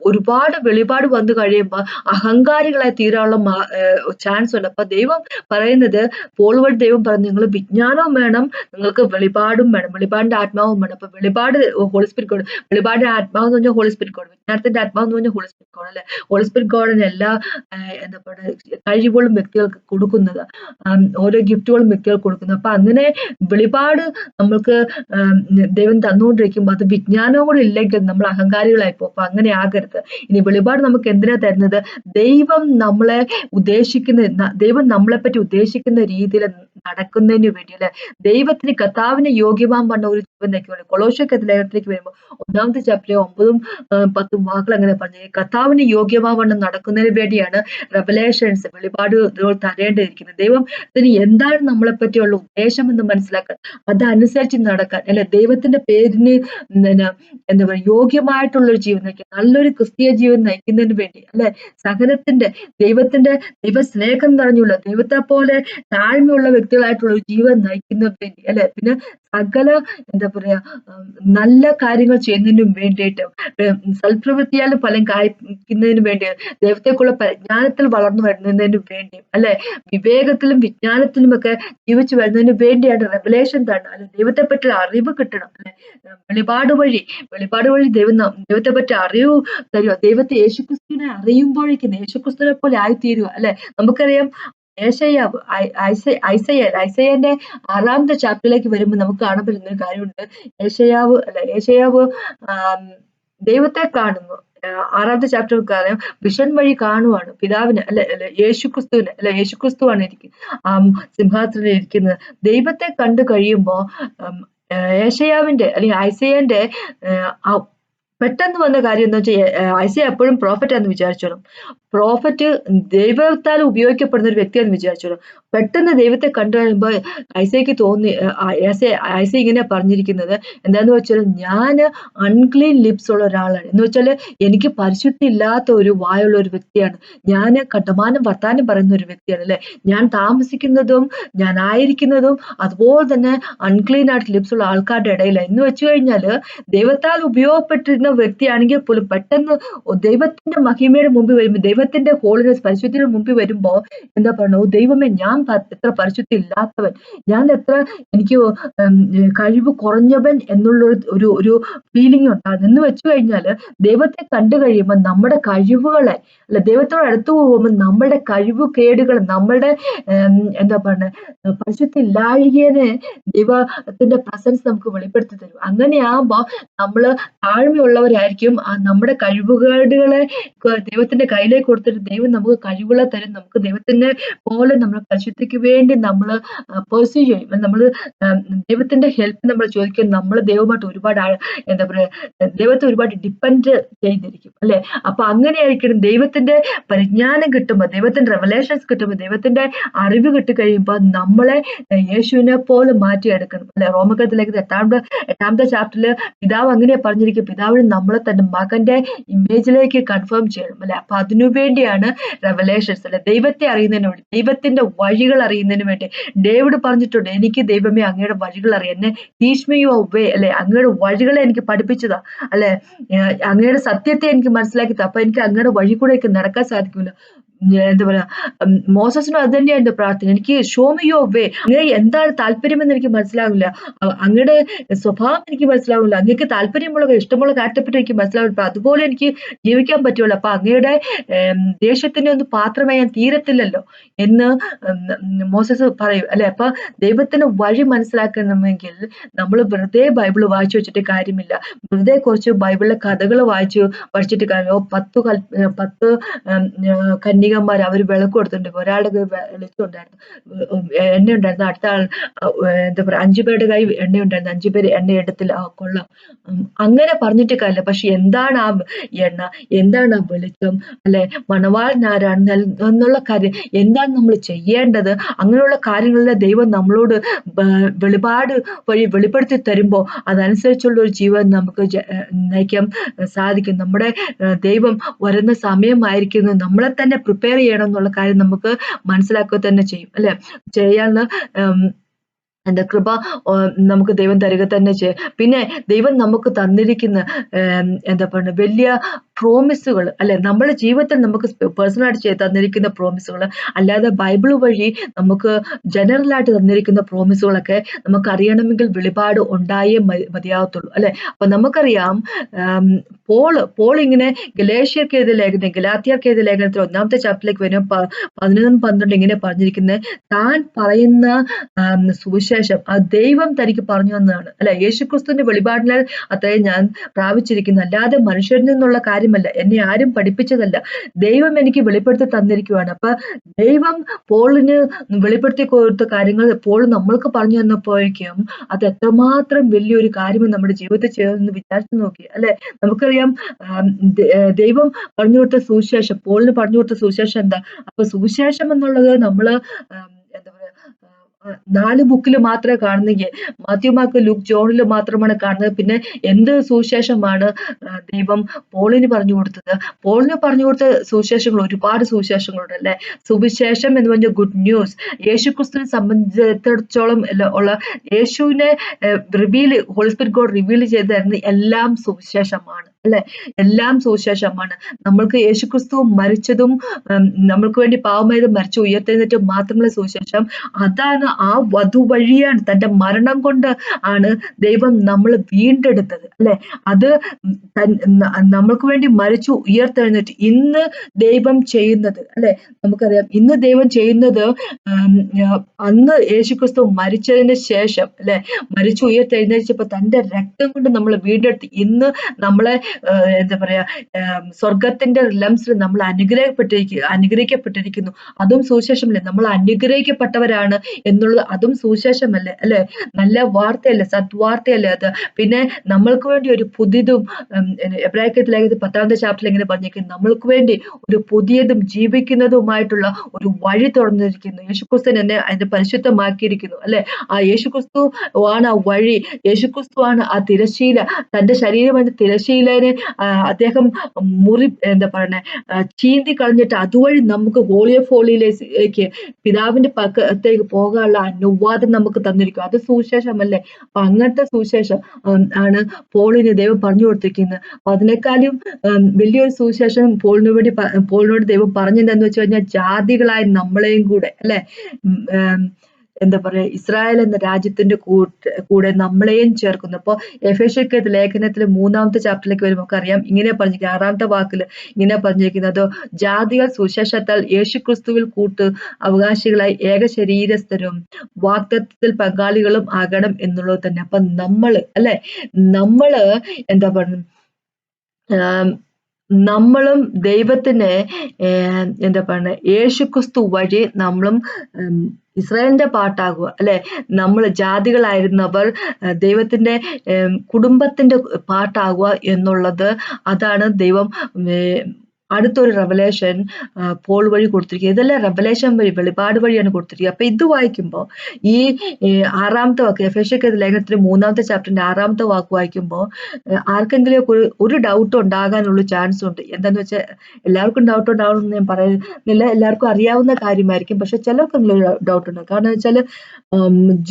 ഒരുപാട് വെളിപാട് വന്നു കഴിയുമ്പോൾ അഹങ്കാരികളായി തീരാനുള്ള ചാൻസ് ഉണ്ട് അപ്പൊ ദൈവം പറയുന്നത് പോൾവഴി ദൈവം പറഞ്ഞു നിങ്ങൾ വിജ്ഞാനവും വേണം നിങ്ങൾക്ക് വെളിപാടും വേണം. വെളിപാടിന്റെ ആത്മാവും വേണം. അപ്പൊ വെളിപാട് ഹോളിസ്പിരി ഗോഡ് വെളിപാടിന്റെ ആത്മാവ് എന്ന് പറഞ്ഞാൽ ഹോളിസ്പിരി ഗോഡ് വിജ്ഞാനത്തിന്റെ ആത്മാവ് എന്ന് പറഞ്ഞാൽ ഹോളിസ്പിരി ഗോഡ് അല്ലെ? ഹോളിസ്പിരി ഗോഡിന് എല്ലാ എന്താ പറയുക കഴിവുകളും വ്യക്തികൾക്ക് കൊടുക്കുന്നത്. ഓരോ ഗിഫ്റ്റുകളും വ്യക്തികൾ കൊടുക്കുന്നത്. അപ്പൊ അങ്ങനെ വെളിപാട് നമ്മൾക്ക് ദൈവം തന്നുകൊണ്ടിരിക്കുമ്പോൾ അത് വിജ്ഞാനവും കൂടെ ഇല്ലെങ്കിൽ നമ്മൾ അഹങ്കാരികളായി പോകും അപ്പൊ അങ്ങനെ ആകരുത്. ഇനി വെളിപാട് നമുക്ക് എന്തിനാ തരുന്നത്? ദൈവം നമ്മളെ ഉദ്ദേശിക്കുന്ന ദൈവം നമ്മളെ പറ്റി ഉദ്ദേശിക്കുന്ന രീതിയിൽ നടക്കുന്നതിന് വേണ്ടി അല്ലെ ദൈവത്തിന് കഥാവിന് യോഗ്യമാൻ പറഞ്ഞ ഒരു ജീവൻ നയിക്കുവാണ് കൊളോഷക്കത്ത് ലേഖനത്തിലേക്ക് വരുമ്പോൾ ഒന്നാമത്തെ ചാപ്റ്റർ ഒമ്പതും പത്തും വാക്കുകൾ അങ്ങനെ പറഞ്ഞു. കഥാവിന് യോഗ്യമാവണ്ണം നടക്കുന്നതിന് വേണ്ടിയാണ് റെവലേഷൻസ് വെളിപാടുകൾ തരേണ്ടിയിരിക്കുന്നത്. ദൈവം ഇതിന് എന്താണ് നമ്മളെ പറ്റിയുള്ള ഉദ്ദേശം എന്ന് മനസ്സിലാക്കാൻ അതനുസരിച്ച് നടക്കാൻ അല്ലെ ദൈവത്തിന്റെ പേരിന് എന്താ പറയുക യോഗ്യമായിട്ടുള്ള ഒരു ജീവൻ നയിക്കാൻ നല്ലൊരു ക്രിസ്തീയ ജീവൻ നയിക്കുന്നതിന് വേണ്ടി അല്ലെ? സഹനത്തിന്റെ ദൈവത്തിന്റെ ദൈവ സ്നേഹം നിറഞ്ഞുള്ള ദൈവത്തെ പോലെ താഴ്മയുള്ള വ്യക്തികളായിട്ടുള്ള ഒരു ജീവൻ നയിക്കുന്നതിന് വേണ്ടി അല്ലെ? പിന്നെ സകല എന്താ പറയാ നല്ല കാര്യങ്ങൾ ചെയ്യുന്നതിനും വേണ്ടിയിട്ട് സൽപ്രവൃത്തിയാലും ഫലം കായ്ക്കുന്നതിനും വേണ്ടി ദൈവത്തെക്കുള്ള പരിജ്ഞാനത്തിൽ വളർന്നു വരുന്നതിനും വേണ്ടി അല്ലെ? വിവേകത്തിലും വിജ്ഞാനത്തിലും ഒക്കെ ജീവിച്ചു വരുന്നതിന് വേണ്ടിയാണ് റെവലേഷൻ തന്നെ അല്ലെ? ദൈവത്തെ പറ്റി അറിവ് കിട്ടണം അല്ലെ? വെളിപാട് വഴി വെളിപാട് വഴി ദൈവം ദൈവത്തെ പറ്റി അറിവ് തരുക ദൈവത്തെ യേശുക്രിസ്തുവിനെ അറിയുമ്പോഴേക്കും യേശുക്രിസ്തുവിനെ പോലെ ആയിത്തീരുക അല്ലെ? നമുക്കറിയാം ഏഷയ്യാവ് ഐസയൽ ഐസയന്റെ ആറാമത്തെ ചാപ്റ്ററിലേക്ക് വരുമ്പോൾ നമുക്ക് കാണാൻ പറ്റുന്ന ഒരു കാര്യമുണ്ട്. ഏഷയാവ് അല്ല ഏഷയാവ് ദൈവത്തെ കാണുന്നു. ആറാമത്തെ ചാപ്റ്റർ കാരണം വിഷൻ വഴി കാണുവാണ് പിതാവിന് അല്ലെ അല്ലെ യേശുക്രിസ്തുവിന് അല്ലെ യേശുക്രിസ്തുവാണ് ഇരിക്കുന്നത് സിംഹാസനത്തിൽ ഇരിക്കുന്നത്. ദൈവത്തെ കണ്ടു കഴിയുമ്പോൾ ഏഷയാവിന്റെ അല്ലെങ്കിൽ ഐസയന്റെ പെട്ടെന്ന് വന്ന കാര്യം എന്ന് വെച്ചാൽ ഐസയ എപ്പോഴും പ്രോഫറ്റ് എന്ന് വിചാരിച്ചോളും. പ്രോഫറ്റ് ദൈവത്താൽ ഉപയോഗിക്കപ്പെടുന്ന ഒരു വ്യക്തിയാണെന്ന് വിചാരിച്ചോളൂ. പെട്ടെന്ന് ദൈവത്തെ കണ്ടു കഴിയുമ്പോൾ ഐസയ്ക്ക് തോന്നി ഐസ ഇങ്ങനെ പറഞ്ഞിരിക്കുന്നത് എന്താന്ന് വെച്ചാൽ ഞാൻ അൺക്ലീൻ ലിപ്സ് ഉള്ള ഒരാളാണ്. എന്ന് വെച്ചാൽ എനിക്ക് പരിശുദ്ധി ഇല്ലാത്ത ഒരു വായുള്ള ഒരു വ്യക്തിയാണ്. ഞാൻ കണ്ടമാനം വർത്താനം പറയുന്ന ഒരു വ്യക്തിയാണ് അല്ലെ? ഞാൻ താമസിക്കുന്നതും ഞാൻ ആയിരിക്കുന്നതും അതുപോലെ തന്നെ അൺക്ലീൻ ആയിട്ട് ലിപ്സ് ഉള്ള ആൾക്കാരുടെ ഇടയിലാണ് എന്ന് വെച്ച് കഴിഞ്ഞാൽ ദൈവത്താൽ ഉപയോഗപ്പെട്ടിരുന്ന വ്യക്തിയാണെങ്കിൽ പോലും പെട്ടെന്ന് ദൈവത്തിന്റെ മഹിമയുടെ മുമ്പിൽ വരുമ്പോൾ ദൈവ ദൈവത്തിന്റെ ഹോളിനെസ് പരിശുദ്ധിയുടെ മുമ്പിൽ വരുമ്പോ എന്താ പറയണോ ദൈവമേ ഞാൻ എത്ര പരിശുദ്ധി ഇല്ലാത്തവൻ ഞാൻ എത്ര എനിക്ക് കഴിവ് കുറഞ്ഞവൻ എന്നുള്ള ഒരു- ഒരു ഫീലിംഗ് ഉണ്ടാകും എന്ന് വെച്ചു കഴിഞ്ഞാൽ ദൈവത്തെ കണ്ടു കഴിയുമ്പോൾ നമ്മുടെ കഴിവുകളെ അല്ല ദൈവത്തോട് അടുത്തു പോകുമ്പോൾ നമ്മുടെ കഴിവ് കേടുകൾ നമ്മുടെ എന്താ പറയുക പരിശുദ്ധി ഇല്ലാഴികനെ ദൈവത്തിന്റെ പ്രസൻസ് നമുക്ക് വെളിപ്പെടുത്തി തരും. അങ്ങനെയാകുമ്പോ നമ്മൾ താഴ്മയുള്ളവരായിരിക്കും. നമ്മുടെ കഴിവുകേടുകളെ ദൈവത്തിന്റെ കയ്യിലേക്ക് കൊടുത്തിട്ട് ദൈവം നമുക്ക് കഴിവുകളെ തരും. നമുക്ക് ദൈവത്തിന്റെ പോലെ നമ്മൾ പരിശുദ്ധിക്ക് വേണ്ടി നമ്മൾ പെർസ്യൂ ചെയ്യും. നമ്മൾ ദൈവത്തിന്റെ ഹെൽപ്പ് നമ്മൾ ചോദിക്കും. നമ്മൾ ദൈവമായിട്ട് ഒരുപാട് എന്താ പറയുക ദൈവത്തെ ഒരുപാട് ഡിപ്പെൻഡ് ചെയ്തിരിക്കും അല്ലെ? അപ്പൊ അങ്ങനെയായിരിക്കണം ദൈവത്തിന്റെ പരിജ്ഞാനം കിട്ടുമ്പോൾ ദൈവത്തിന്റെ റെവലേഷൻസ് കിട്ടുമ്പോൾ ദൈവത്തിന്റെ അറിവ് കിട്ടിക്കഴിയുമ്പോൾ നമ്മളെ യേശുവിനെ പോലെ മാറ്റിയെടുക്കണം അല്ലെ? റോമകത്തിലേക്ക് എട്ടാമത്തെ എട്ടാമത്തെ ചാപ്റ്ററിൽ പിതാവ് അങ്ങനെ പറഞ്ഞിരിക്കും. പിതാവിന് നമ്മളെ തന്റെ മകന്റെ ഇമേജിലേക്ക് കൺഫേം ചെയ്യണം അല്ലെ? അപ്പൊ വേണ്ടിയാണ് റെവലേഷൻസ് അല്ലെ? ദൈവത്തെ അറിയുന്നതിന് വേണ്ടി ദൈവത്തിന്റെ വഴികൾ അറിയുന്നതിന് വേണ്ടി. ഡേവിഡ് പറഞ്ഞിട്ടുണ്ട് എനിക്ക് ദൈവമേ അങ്ങയുടെ വഴികൾ അറിയാം. എന്നെ ടീഷ്മയോ വേ അല്ലെ? അങ്ങയുടെ വഴികളെ എനിക്ക് പഠിപ്പിച്ചതാ അല്ലെ? അങ്ങയുടെ സത്യത്തെ എനിക്ക് മനസ്സിലാക്കി അപ്പൊ എനിക്ക് അങ്ങയുടെ വഴി കൂടെ നടക്കാൻ സാധിക്കില്ല എന്താ പറയാ മോസസിനും അത് തന്നെയായിരുന്നു പ്രാർത്ഥന. എനിക്ക് ഷോമിയോ വേ അങ്ങനെ എന്താണ് താല്പര്യമെന്ന് എനിക്ക് മനസ്സിലാവില്ല. അ- അങ്ങയുടെ സ്വഭാവം എനിക്ക് മനസ്സിലാവില്ല. അങ്ങക്ക് താല്പര്യമുള്ള ഇഷ്ടമുള്ള കാര്യത്തെപ്പറ്റി എനിക്ക് മനസ്സിലാവില്ല. അപ്പൊ അതുപോലെ എനിക്ക് ജീവിക്കാൻ പറ്റുമല്ലോ അപ്പൊ അങ്ങയുടെ ദേഷ്യത്തിന്റെ ഒന്ന് പാത്രമായി ഞാൻ തീരത്തില്ലല്ലോ എന്ന് മോസസ് പറയും. അല്ലെ? അപ്പൊ ദൈവത്തിന് വഴി മനസ്സിലാക്കണമെങ്കിൽ നമ്മൾ വെറുതെ ബൈബിൾ വായിച്ചു വെച്ചിട്ട് കാര്യമില്ല. വെറുതെ കുറച്ച് ബൈബിളിലെ കഥകൾ വായിച്ചു പഠിച്ചിട്ട് കാര്യം പത്ത് കൽ പത്ത് ഉം, ഏർ കന്യകമാർ അവർ വിളക്ക് കൊടുത്തിട്ടുണ്ട്. ഒരാളുടെ കൈ വെളിച്ചുണ്ടായിരുന്നു എണ്ണ ഉണ്ടായിരുന്നു. അടുത്ത ആൾ എന്താ പറയാ അഞ്ചു പേരുടെ കൈ എണ്ണ ഉണ്ടായിരുന്നു. അഞ്ചു പേര് എണ്ണ എടുത്തില്ല. ആ കൊള്ളാം. അങ്ങനെ പറഞ്ഞിട്ട് കാര്യമില്ല. പക്ഷെ എന്താണ് ആ എണ്ണ? എന്താണ് ആ വെളിച്ചം? അല്ലെ? മണവാളനാരാണ് എന്നുള്ള കാര്യം എന്താണ് നമ്മൾ ചെയ്യേണ്ടത്? അങ്ങനെയുള്ള കാര്യങ്ങളിലെ ദൈവം നമ്മളോട് വെളിപാട് വഴി വെളിപ്പെടുത്തി തരുമ്പോൾ അതനുസരിച്ചുള്ള ഒരു ജീവൻ നമുക്ക് നയിക്കാൻ സാധിക്കും. നമ്മുടെ ദൈവം വരുന്ന സമയമായിരിക്കുന്നു നമ്മളെ തന്നെ പ്രിപ്പയർ ചെയ്യണം എന്നുള്ള കാര്യം നമുക്ക് മനസ്സിലാക്കുക തന്നെ ചെയ്യും അല്ലെ? ചെയ്യാൻ എന്താ കൃപ നമുക്ക് ദൈവം തരിക തന്നെ ചെയ്യും. പിന്നെ ദൈവം നമുക്ക് തന്നിരിക്കുന്ന എന്താ പറയുക വലിയ പ്രോമിസുകൾ അല്ലെ? നമ്മുടെ ജീവിതത്തിൽ നമുക്ക് പേഴ്സണലായിട്ട് ചെയ്ത് തന്നിരിക്കുന്ന പ്രോമിസുകൾ അല്ലാതെ ബൈബിൾ വഴി നമുക്ക് ജനറൽ ആയിട്ട് തന്നിരിക്കുന്ന പ്രോമിസുകളൊക്കെ നമുക്ക് അറിയണമെങ്കിൽ വെളിപാട് ഉണ്ടായേ മതിയാവത്തുള്ളൂ അല്ലെ? അപ്പൊ നമുക്കറിയാം പോൾ പോൾ ഇങ്ങനെ ഗലേഷ്യർക്ക് എഴുതിയ ലേഖനം ഗലാത്തിയർക്ക് എഴുതിയ ലേഖനത്തിൽ ഒന്നാമത്തെ ചാപ്റ്ററിലേക്ക് വരും പതിനൊന്നും പന്ത്രണ്ട് ഇങ്ങനെ പറഞ്ഞിരിക്കുന്നത് താൻ പറയുന്ന സുവിശേഷം ആ ദൈവം തനിക്ക് പറഞ്ഞു തന്നതാണ് അല്ലെ? യേശുക്രിസ്തുവിന്റെ വെളിപാടിനാൽ അത്രയും ഞാൻ പ്രാപിച്ചിരിക്കുന്നു അല്ലാതെ മനുഷ്യരിൽ നിന്നുള്ള കാര്യമല്ല. എന്നെ ആരും പഠിപ്പിച്ചതല്ല. ദൈവം എനിക്ക് വെളിപ്പെടുത്തി തന്നിരിക്കുവാണ്. അപ്പൊ ദൈവം പോളിന് വെളിപ്പെടുത്തി കൊടുത്ത കാര്യങ്ങൾ പോൾ നമ്മൾക്ക് പറഞ്ഞു തന്നപ്പോഴേക്കും അത് എത്രമാത്രം വലിയൊരു കാര്യം നമ്മുടെ ജീവിതത്തിൽ ചെയ്തെന്ന് വിചാരിച്ചു നോക്കി. അല്ലെ? നമുക്കറിയാം ദൈവം പറഞ്ഞു കൊടുത്ത സുവിശേഷം പോളിന് പറഞ്ഞു കൊടുത്ത സുവിശേഷം എന്താ? അപ്പൊ സുവിശേഷം എന്നുള്ളത് ആ, നാല് ബുക്കിൽ മാത്രമേ കാണുന്നെങ്കിൽ മാത്യു ലൂക്ക് ജോണിൽ മാത്രമാണ് കാണുന്നത്. പിന്നെ എന്ത് സുവിശേഷമാണ് ദൈവം പോളിന് പറഞ്ഞു കൊടുത്തത്? പോളിന് പറഞ്ഞു കൊടുത്ത സുവിശേഷങ്ങൾ ഒരുപാട് സുവിശേഷങ്ങളുണ്ട് അല്ലെ സുവിശേഷം എന്ന് പറഞ്ഞ ഗുഡ് ന്യൂസ് യേശു ക്രിസ്തുവിനെ സംബന്ധിച്ചിടത്തോളം ഉള്ള യേശുവിനെ റിവീൽ ഹോളിസ്പിരിറ്റ് ഗോഡ് റിവീൽ ചെയ്ത് തരുന്ന എല്ലാം സുവിശേഷമാണ്. അല്ലെ? എല്ലാം സുവിശേഷമാണ്. നമ്മൾക്ക് യേശുക്രിസ്തു മരിച്ചതും നമ്മൾക്ക് വേണ്ടി പാവമായത് മരിച്ചു ഉയർത്തെഴുന്നേറ്റ് മാത്രമുള്ള സുവിശേഷം അതാണ് ആ വധു വഴിയാണ്. തന്റെ മരണം കൊണ്ട് ആണ് ദൈവം നമ്മൾ വീണ്ടെടുത്തത് അല്ലെ? അത് നമ്മൾക്ക് വേണ്ടി മരിച്ചു ഉയർത്തെഴുന്നേറ്റ് ഇന്ന് ദൈവം ചെയ്യുന്നത് അല്ലെ? നമുക്കറിയാം. ഇന്ന് ദൈവം ചെയ്യുന്നത് അന്ന് യേശുക്രിസ്തു മരിച്ചതിന് ശേഷം അല്ലെ? മരിച്ചു ഉയർത്തെഴുന്നേറ്റപ്പോ തന്റെ രക്തം കൊണ്ട് നമ്മൾ വീണ്ടെടുത്ത് ഇന്ന് നമ്മളെ എന്താ പറയാ സ്വർഗത്തിന്റെ റിലംസിൽ നമ്മൾ അനുഗ്രഹപ്പെട്ടിരിക്കുക അനുഗ്രഹിക്കപ്പെട്ടിരിക്കുന്നു. അതും സുവിശേഷമല്ലേ? നമ്മൾ അനുഗ്രഹിക്കപ്പെട്ടവരാണ് എന്നുള്ളത് അതും സുവിശേഷമല്ലേ? അല്ലെ? നല്ല വാർത്തയല്ലേ? സത്വാർത്തയല്ലേ അത്? പിന്നെ നമ്മൾക്ക് വേണ്ടി ഒരു പുതിയതും എബ്രാഹിക്കത്തിൽ ലേഖനത്തിൽ പത്താമത്തെ ചാപ്റ്ററിൽ എങ്ങനെ പറഞ്ഞേക്കും നമ്മൾക്ക് വേണ്ടി ഒരു പുതിയതും ജീവിക്കുന്നതുമായിട്ടുള്ള ഒരു വഴി തുറന്നിരിക്കുന്നു. യേശുക്രിസ്തു എന്നെ അതിന്റെ പരിശുദ്ധമാക്കിയിരിക്കുന്നു. അല്ലെ? ആ യേശുക്രിസ്തു ആണ് ആ വഴി. യേശുക്രിസ്തു ആണ് ആ തിരശീല തന്റെ ശരീരം എന്ന തിരശീലനെ അങ്ങനെ അദ്ദേഹം മുറി എന്താ പറയണേ ചീന്തി കളഞ്ഞിട്ട് അതുവഴി നമുക്ക് ഹോളിയ ഫോളിയിലേക്ക് പിതാവിന്റെ പക്കത്തേക്ക് പോകാനുള്ള അനുവാദം നമുക്ക് തന്നിരിക്കും. അത് സുവിശേഷമല്ലേ? അപ്പൊ അങ്ങനത്തെ സുവിശേഷം ആണ് പോളിന് ദൈവം പറഞ്ഞു കൊടുത്തിരിക്കുന്നത്. അപ്പൊ അതിനേക്കാളും വലിയൊരു സുവിശേഷം പോളിന് വേണ്ടി പോളിനോട് ദൈവം പറഞ്ഞെന്താന്ന് വെച്ച് കഴിഞ്ഞാൽ ജാതികളായ നമ്മളെയും കൂടെ അല്ലെ? എന്താ പറയാ ഇസ്രായേൽ എന്ന രാജ്യത്തിന്റെ കൂടെ നമ്മളെയും ചേർക്കുന്നു. അപ്പോൾ എഫേഷ്യക്കത്ത് ലേഖനത്തിൽ മൂന്നാമത്തെ ചാപ്റ്ററിലേക്ക് വരുമ്പോൾ അറിയാം ഇങ്ങനെ പറഞ്ഞിരിക്കുന്നത് ആറാമത്തെ വാക്കിൽ ഇങ്ങനെ പറഞ്ഞിരിക്കുന്നത് ജാതികൾ സുശേഷത്താൽ യേശു ക്രിസ്തുവിൽ കൂട്ട് അവകാശികളായി ഏക ശരീരസ്ഥരും വാക്തത്വത്തിൽ പങ്കാളികളും ആകണം എന്നുള്ളത് തന്നെ. അപ്പൊ നമ്മൾ അല്ലെ? നമ്മൾ എന്താ പറയുക നമ്മളും ദൈവത്തിനെ എന്താ പറയുക യേശുക്രിസ്തു വഴി നമ്മളും ഇസ്രായേലിന്റെ പാട്ടാകുക. അല്ലെ? നമ്മൾ ജാതികളായിരുന്നവർ ദൈവത്തിന്റെ കുടുംബത്തിന്റെ പാട്ടാകുക എന്നുള്ളത് അതാണ് ദൈവം അടുത്തൊരു റെവലേഷൻ പോൾ വഴി കൊടുത്തിരിക്കുക. ഇതെല്ലാം റെവലേഷൻ വഴി വെളിപാട് വഴിയാണ് കൊടുത്തിരിക്കുക. അപ്പൊ ഇത് വായിക്കുമ്പോൾ ഈ ആറാമത്തെ വാക്ക് എഫേഷ്യക്ക് ലേഖനത്തിന്റെ മൂന്നാമത്തെ ചാപ്റ്ററിന്റെ ആറാമത്തെ വാക്ക് വായിക്കുമ്പോൾ ആർക്കെങ്കിലും ഒരു ഡൗട്ട് ഉണ്ടാകാനുള്ള ചാൻസ് ഉണ്ട്. എന്താന്ന് വെച്ചാൽ എല്ലാവർക്കും ഡൗട്ട് ഉണ്ടാവണമെന്ന് ഞാൻ പറയുന്നില്ല. എല്ലാവർക്കും അറിയാവുന്ന കാര്യമായിരിക്കും. പക്ഷെ ചിലർക്കെങ്കിലും ഡൗട്ട് ഉണ്ടാകും കാരണം വെച്ചാൽ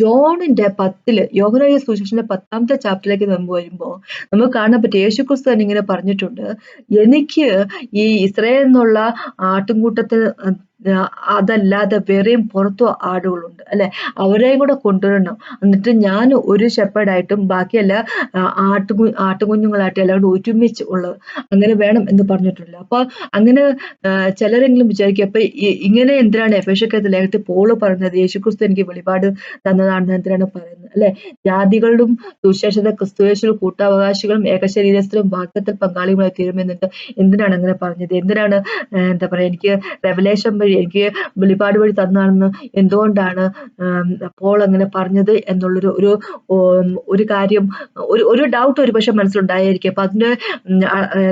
ജോണിന്റെ പത്തിൽ യോഹനായ സുശേഷന്റെ പത്താമത്തെ ചാപ്റ്ററിലേക്ക് നമ്മൾ വരുമ്പോൾ നമുക്ക് കാണാൻ പറ്റും യേശുക്രിസ്തു തന്നെ ഇങ്ങനെ പറഞ്ഞിട്ടുണ്ട്. എനിക്ക് ഈ ഇസ്രയേൽ എന്നുള്ള ആട്ടുംകൂട്ടത്തിൽ അതല്ലാതെ വേറെയും പുറത്തു ആടുകളുണ്ട് അല്ലെ? അവരെയും കൂടെ കൊണ്ടുവരണം. എന്നിട്ട് ഞാൻ ഒരു ഷെപ്പേഡായിട്ടും ബാക്കിയല്ല ആട്ടു ആട്ടുകുഞ്ഞുങ്ങളായിട്ട് എല്ലാവരും ഒരുമിച്ച് ഉള്ളത് അങ്ങനെ വേണം എന്ന് പറഞ്ഞിട്ടുണ്ട്. അപ്പൊ അങ്ങനെ ചിലരെങ്കിലും വിചാരിക്കും അപ്പൊ ഇങ്ങനെ എന്തിനാണ് എഫേഷക്കത്ത് ലേഖത്തിൽ പോൾ പറയുന്നത് യേശുക്രിസ്തു എനിക്ക് വെളിപാട് തന്നതാണെന്ന് എന്തിനാണ് പറയുന്നത് അല്ലെ? ജാതികളും സുശേഷത ക്രിസ്തുവേശ്വര കൂട്ടാവകാശികളും ഏകശരീരസ്ഥരും വാക്യത്തിൽ പങ്കാളികളായി തീരുമെന്നിട്ട് എന്തിനാണ് അങ്ങനെ പറഞ്ഞത്? എന്തിനാണ് എന്താ പറയാ എനിക്ക് റെവലേഷൻ വഴി എനിക്ക് വെളിപാട് വഴി തന്നാണെന്ന് എന്തുകൊണ്ടാണ് പോൾ അങ്ങനെ പറഞ്ഞത് എന്നുള്ളൊരു ഒരു ഒരു കാര്യം ഒരു ഒരു ഡൗട്ട് ഒരു പക്ഷെ മനസ്സിലുണ്ടായിരിക്കും. അപ്പൊ അതിന്റെ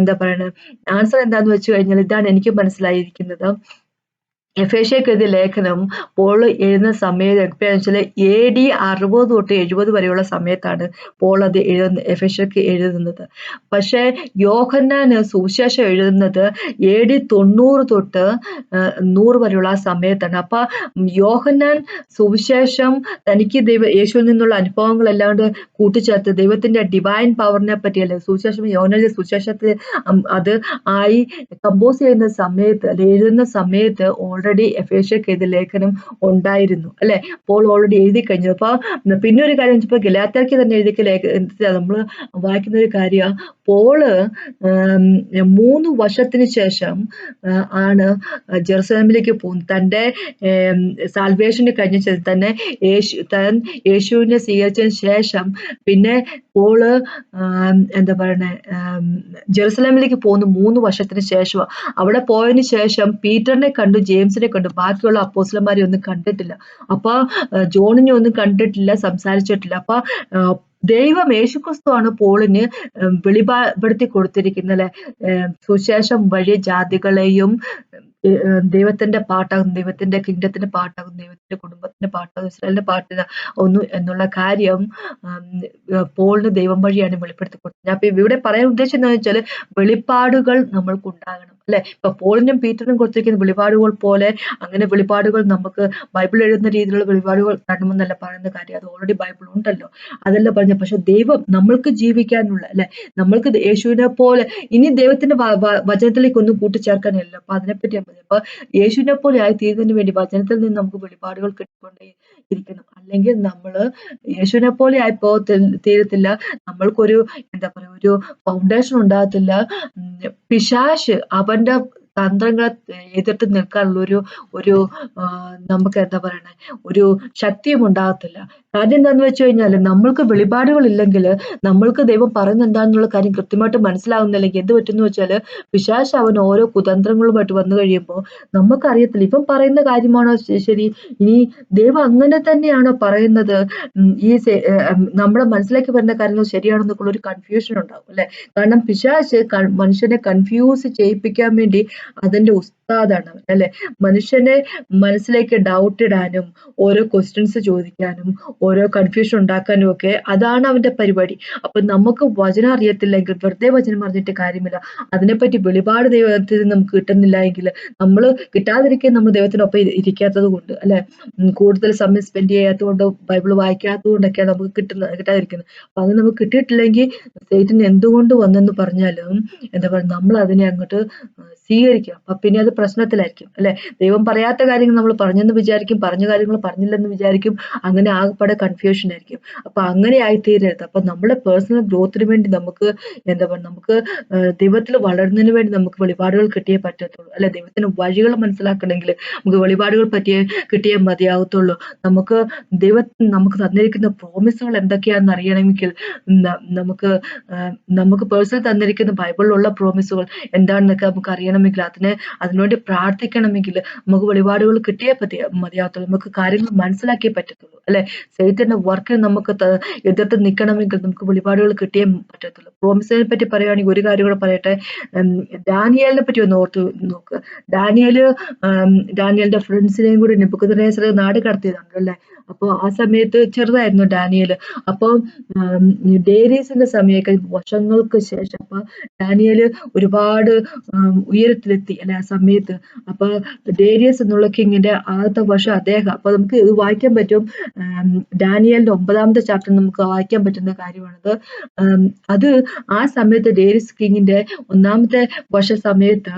എന്താ പറയണ ആൻസർ എന്താന്ന് വെച്ച് കഴിഞ്ഞാൽ ഇതാണ് എനിക്ക് മനസ്സിലായിരിക്കുന്നത്. എഫേഷ്യക്കെതിരെ ലേഖനം പോൾ എഴുതുന്ന സമയത്ത് എപ്പോഴാണെന്ന് എ ഡി അറുപത് തൊട്ട് എഴുപത് വരെയുള്ള സമയത്താണ് പോൾ അത് എഴുതുന്ന എഫേഷ്യക്ക് എഴുതുന്നത്. പക്ഷേ യോഹന്നാന് സുവിശേഷം എഴുതുന്നത് എ ഡി തൊണ്ണൂറ് തൊട്ട് നൂറ് വരെയുള്ള സമയത്താണ്. അപ്പൊ യോഹന്നാൻ സുവിശേഷം തനിക്ക് ദൈവ യേശുവിൽ നിന്നുള്ള അനുഭവങ്ങളല്ലാണ്ട് കൂട്ടിച്ചേർത്ത് ദൈവത്തിന്റെ ഡിവൈൻ പവറിനെ പറ്റിയല്ലേ സുവിശേഷം യോഹനാന്റെ സുവിശേഷത്തിൽ അത് ആയി കമ്പോസ് ചെയ്യുന്ന സമയത്ത് അല്ലെ എഴുതുന്ന സമയത്ത് ഓൾറെഡി എഫേഷ്യക്ക് എഴുതിയ ലേഖനം ഉണ്ടായിരുന്നു അല്ലെ? പോൾ ഓൾറെഡി എഴുതി കഴിഞ്ഞു. അപ്പൊ പിന്നെ ഒരു കാര്യം വെച്ചപ്പോ ഗലാത്തർക്ക് തന്നെ എഴുതിയ ലേഖനത്തിൽ നമ്മൾ വായിക്കുന്ന ഒരു കാര്യം. പോൾ മൂന്ന് വർഷത്തിന് ശേഷം ആണ് ജെറുസലേമിലേക്ക് പോകുന്നത്. തന്റെ സാൽവേഷന് കഴിഞ്ഞ ശേഷം തന്നെ യേശു താൻ യേശുവിനെ സ്വീകരിച്ചതിന് ശേഷം പിന്നെ പോൾ എന്താ പറയണേ ജെറുസലേമിലേക്ക് പോകുന്ന മൂന്ന് വർഷത്തിന് ശേഷം അവിടെ പോയതിന് ശേഷം പീറ്ററിനെ കണ്ടു ജെയിംസ് ജെയിംസിനെ കണ്ടു. ബാക്കിയുള്ള അപ്പോസ്ലന്മാരെ ഒന്നും കണ്ടിട്ടില്ല. അപ്പൊ ജോണിനെ ഒന്നും കണ്ടിട്ടില്ല സംസാരിച്ചിട്ടില്ല. അപ്പൊ ദൈവം യേശുക്രിസ്തുവാണ് പോളിന് വെളിപ്പെടുത്തി കൊടുത്തിരിക്കുന്നത് സുശേഷം വഴി ജാതികളെയും ദൈവത്തിന്റെ പാട്ടാകും ദൈവത്തിന്റെ കിങ്ഡത്തിന്റെ പാട്ടാകും ദൈവത്തിന്റെ കുടുംബത്തിന്റെ പാട്ടാകും ഇസ്രായേലിന്റെ പാട്ട് ഒന്നു എന്നുള്ള കാര്യം പോളിന് ദൈവം വഴിയാണ് വെളിപ്പെടുത്തി കൊടുത്തത്. അപ്പൊ ഇവിടെ പറയാൻ ഉദ്ദേശിച്ചത് വെച്ചാൽ വെളിപ്പാടുകൾ നമ്മൾക്ക് ഉണ്ടാകണം അല്ലെ? ഇപ്പൊ പോളിനും പീറ്ററിനും കൊടുത്തിരിക്കുന്ന വെളിപാടുകൾ പോലെ അങ്ങനെ വെളിപാടുകൾ നമുക്ക് ബൈബിൾ എഴുതുന്ന രീതിയിലുള്ള വെളിപാടുകൾ തരണമെന്നല്ല പറയുന്ന കാര്യം. അത് ഓൾറെഡി ബൈബിൾ ഉണ്ടല്ലോ. അതല്ല പറഞ്ഞ പക്ഷെ ദൈവം നമ്മൾക്ക് ജീവിക്കാനുള്ള അല്ലെ? നമ്മൾക്ക് യേശുവിനെ പോലെ ഇനി ദൈവത്തിന്റെ വചനത്തിലേക്ക് ഒന്നും കൂട്ടിച്ചേർക്കാനില്ല അപ്പൊ അതിനെപ്പറ്റി ഞാൻ അപ്പൊ യേശുവിനെ പോലെ ആയി തീരുന്നതിന് വേണ്ടി വചനത്തിൽ നിന്ന് നമുക്ക് വെളിപാടുകൾ കിട്ടിക്കൊണ്ടേ ഇരിക്കണം. അല്ലെങ്കിൽ നമ്മൾ യേശുവിനെ പോലെ ആയി തീരത്തില്ല. നമ്മൾക്കൊരു എന്താ പറയാ ഒരു ഫൗണ്ടേഷൻ ഉണ്ടാകത്തില്ല. പിശാശ് അവന്റെ തന്ത്രങ്ങളെ എതിർത്ത് നിൽക്കാനുള്ള ഒരു ഒരു നമുക്ക് എന്താ പറയണേ ഒരു ശക്തിയും ഉണ്ടാകത്തില്ല. കാര്യം എന്താണെന്ന് വെച്ച് കഴിഞ്ഞാൽ നമ്മൾക്ക് വെളിപാടുകൾ ഇല്ലെങ്കിൽ നമ്മൾക്ക് ദൈവം പറയുന്നത് എന്താണെന്നുള്ള കാര്യം കൃത്യമായിട്ട് മനസ്സിലാവുന്നില്ലെങ്കിൽ എന്ത് പറ്റുമെന്ന് വെച്ചാൽ പിശാശ് അവൻ ഓരോ കുതന്ത്രങ്ങളുമായിട്ട് വന്നു കഴിയുമ്പോൾ നമുക്കറിയത്തില്ല. ഇപ്പം പറയുന്ന കാര്യമാണോ ശരി? ഇനി ദൈവം അങ്ങനെ തന്നെയാണോ പറയുന്നത്? ഈ നമ്മുടെ മനസ്സിലേക്ക് വരുന്ന കാര്യങ്ങൾ ശരിയാണെന്നൊക്കെ ഒരു കൺഫ്യൂഷൻ ഉണ്ടാവും അല്ലെ? കാരണം പിശാശ് മനുഷ്യനെ കൺഫ്യൂസ് ചെയ്യിപ്പിക്കാൻ വേണ്ടി അതിന്റെ അവൻ അല്ലെ മനുഷ്യനെ മനസ്സിലേക്ക് ഡൗട്ട് ഇടാനും ഓരോ ക്വസ്റ്റ്യൻസ് ചോദിക്കാനും ഓരോ കൺഫ്യൂഷൻ ഉണ്ടാക്കാനും ഒക്കെ അതാണ് അവന്റെ പരിപാടി. അപ്പൊ നമുക്ക് വചനം അറിയത്തില്ലെങ്കിൽ വെറുതെ വചനം അറിഞ്ഞിട്ട് കാര്യമില്ല. അതിനെപ്പറ്റി വെളിപാട് ദൈവത്തിൽ നമുക്ക് കിട്ടുന്നില്ല എങ്കിൽ നമ്മൾ കിട്ടാതിരിക്കാൻ നമ്മൾ ദൈവത്തിനൊപ്പം ഇരിക്കാത്തത് കൊണ്ട് അല്ലെ? കൂടുതൽ സമയം സ്പെൻഡ് ചെയ്യാത്തത് കൊണ്ട് ബൈബിൾ വായിക്കാത്തത് കൊണ്ടൊക്കെയാണ് നമുക്ക് കിട്ടുന്ന കിട്ടാതിരിക്കുന്നത്. അപ്പൊ അത് നമുക്ക് കിട്ടിയിട്ടില്ലെങ്കിൽ സേറ്റിന് എന്തുകൊണ്ട് വന്നെന്ന് പറഞ്ഞാലും എന്താ പറയുക നമ്മൾ അതിനെ അങ്ങോട്ട് സ്വീകരിക്കുക അപ്പൊ പിന്നെ അത് പ്രശ്നത്തിലായിരിക്കും അല്ലെ? ദൈവം പറയാത്ത കാര്യങ്ങൾ നമ്മൾ പറഞ്ഞെന്ന് വിചാരിക്കും പറഞ്ഞ കാര്യങ്ങൾ പറഞ്ഞില്ലെന്ന് വിചാരിക്കും അങ്ങനെ ആകെപ്പാടെ കൺഫ്യൂഷൻ ആയിരിക്കും. അപ്പൊ അങ്ങനെ ആയി തീരരുത് അപ്പൊ നമ്മുടെ പേഴ്സണൽ ഗ്രോത്തിന് വേണ്ടി നമുക്ക് എന്താ പറയുക നമുക്ക് ദൈവത്തിൽ വളരുന്നതിന് വേണ്ടി നമുക്ക് വെളിപാടുകൾ കിട്ടിയേ പറ്റത്തുള്ളൂ. അല്ലെ? ദൈവത്തിന് വഴികൾ മനസ്സിലാക്കണമെങ്കിൽ നമുക്ക് വെളിപാടുകൾ പറ്റിയേ കിട്ടിയേ മതിയാകത്തുള്ളൂ നമുക്ക് ദൈവ നമുക്ക് തന്നിരിക്കുന്ന പ്രോമിസുകൾ എന്തൊക്കെയാണെന്ന് അറിയണമെങ്കിൽ നമുക്ക് നമുക്ക് പേഴ്സണൽ തന്നിരിക്കുന്ന ബൈബിളിലുള്ള പ്രോമിസുകൾ എന്താണെന്നൊക്കെ നമുക്ക് അറിയണമെങ്കിൽ അതിനെ അതിനുവേണ്ടി പ്രാർത്ഥിക്കണമെങ്കിൽ നമുക്ക് വെളിപാടുകൾ കിട്ടിയേ പറ്റി മതിയാകത്തുള്ളൂ. നമുക്ക് കാര്യങ്ങൾ മനസ്സിലാക്കിയേ പറ്റത്തുള്ളൂ അല്ലെ? സൈറ്റിന്റെ വർക്കിൽ നമുക്ക് എതിർത്ത് നിൽക്കണമെങ്കിൽ നമുക്ക് വെളിപാടുകൾ കിട്ടിയേ പറ്റത്തുള്ളൂ. പ്രോമിസിനെ പറ്റി പറയുകയാണെങ്കിൽ ഒരു കാര്യം കൂടെ പറയട്ടെ. ഡാനിയലിനെ പറ്റി ഒന്ന് ഓർത്ത് നോക്ക്. ഡാനിയൽ ഡാനിയലിന്റെ ഫ്രണ്ട്സിനെയും കൂടി നെബുക്കദ്നേസർ നാട് കടത്തിയതാണ് അല്ലെ? അപ്പോൾ ആ സമയത്ത് ചെറുതായിരുന്നു ഡാനിയൽ അപ്പോൾ ഡേരീസിന്റെ സമയമൊക്കെ വർഷങ്ങൾക്ക് ശേഷം അപ്പൊ ഡാനിയൽ ഒരുപാട് ഉയരത്തിലെത്തി അല്ലെ ആ സമയത്ത്. അപ്പൊ ഡേരിയസ് എന്നുള്ള കിങ്ങിന്റെ ആദ്യത്തെ വർഷം അദ്ദേഹം അപ്പൊ നമുക്ക് ഇത് വായിക്കാൻ പറ്റും. ഡാനിയലിന്റെ ഒമ്പതാമത്തെ ചാപ്റ്റർ നമുക്ക് വായിക്കാൻ പറ്റുന്ന കാര്യമാണത്. അത് ആ സമയത്ത് ഡേരിയസ് കിങ്ങിന്റെ ഒന്നാമത്തെ വർഷ സമയത്ത്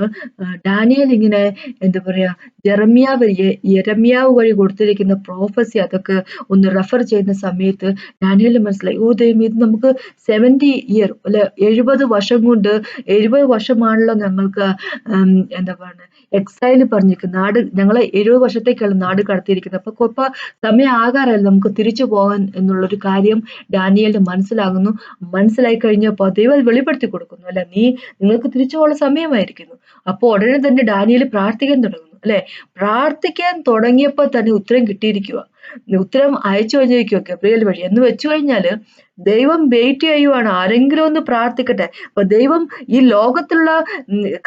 ഡാനിയൽ ഇങ്ങനെ എന്താ പറയാ ജെറമിയാവ് യരമ്യാവ് വഴി കൊടുത്തിരിക്കുന്ന പ്രോഫസി അതൊക്കെ ഒന്ന് റെഫർ ചെയ്യുന്ന സമയത്ത് ഡാനിയൽ മനസ്സിലായി. ഓ ദൈവം ഇത് നമുക്ക് സെവന്റി ഇയർ അല്ലെ എഴുപത് വർഷം കൊണ്ട് എഴുപത് വർഷമാണല്ലോ ഞങ്ങൾക്ക് എന്താ പറയുക എക്സൈൽ പറഞ്ഞിരിക്കുന്നത്. നാട് ഞങ്ങളെ എഴുപത് വർഷത്തേക്കാണ് നാട് കടത്തിയിരിക്കുന്നത്. അപ്പൊ കുറപ്പ സമയം ആകാറല്ല നമുക്ക് തിരിച്ചു പോകാൻ എന്നുള്ളൊരു കാര്യം ഡാനിയലിന് മനസ്സിലാകുന്നു. മനസ്സിലായി കഴിഞ്ഞപ്പോൾ ദൈവം വെളിപ്പെടുത്തി കൊടുക്കുന്നു അല്ല? നീ നിങ്ങൾക്ക് തിരിച്ചു പോകാനുള്ള സമയമായിരിക്കുന്നു. അപ്പോൾ ഉടനെ തന്നെ ഡാനിയൽ പ്രാർത്ഥിക്കാൻ തുടങ്ങുന്നു അല്ലെ? പ്രാർത്ഥിക്കാൻ തുടങ്ങിയപ്പോൾ തന്നെ ഉത്തരം കിട്ടിയിരിക്കുക ഉത്തരം അയച്ചു കഴിഞ്ഞിരിക്കും ഗബ്രിയൽ വഴി. എന്ന് വെച്ചു കഴിഞ്ഞാൽ ദൈവം വെയിറ്റ് ചെയ്യുവാണ്. ആരെങ്കിലും ഒന്ന് പ്രാർത്ഥിക്കട്ടെ. അപ്പൊ ദൈവം ഈ ലോകത്തിലുള്ള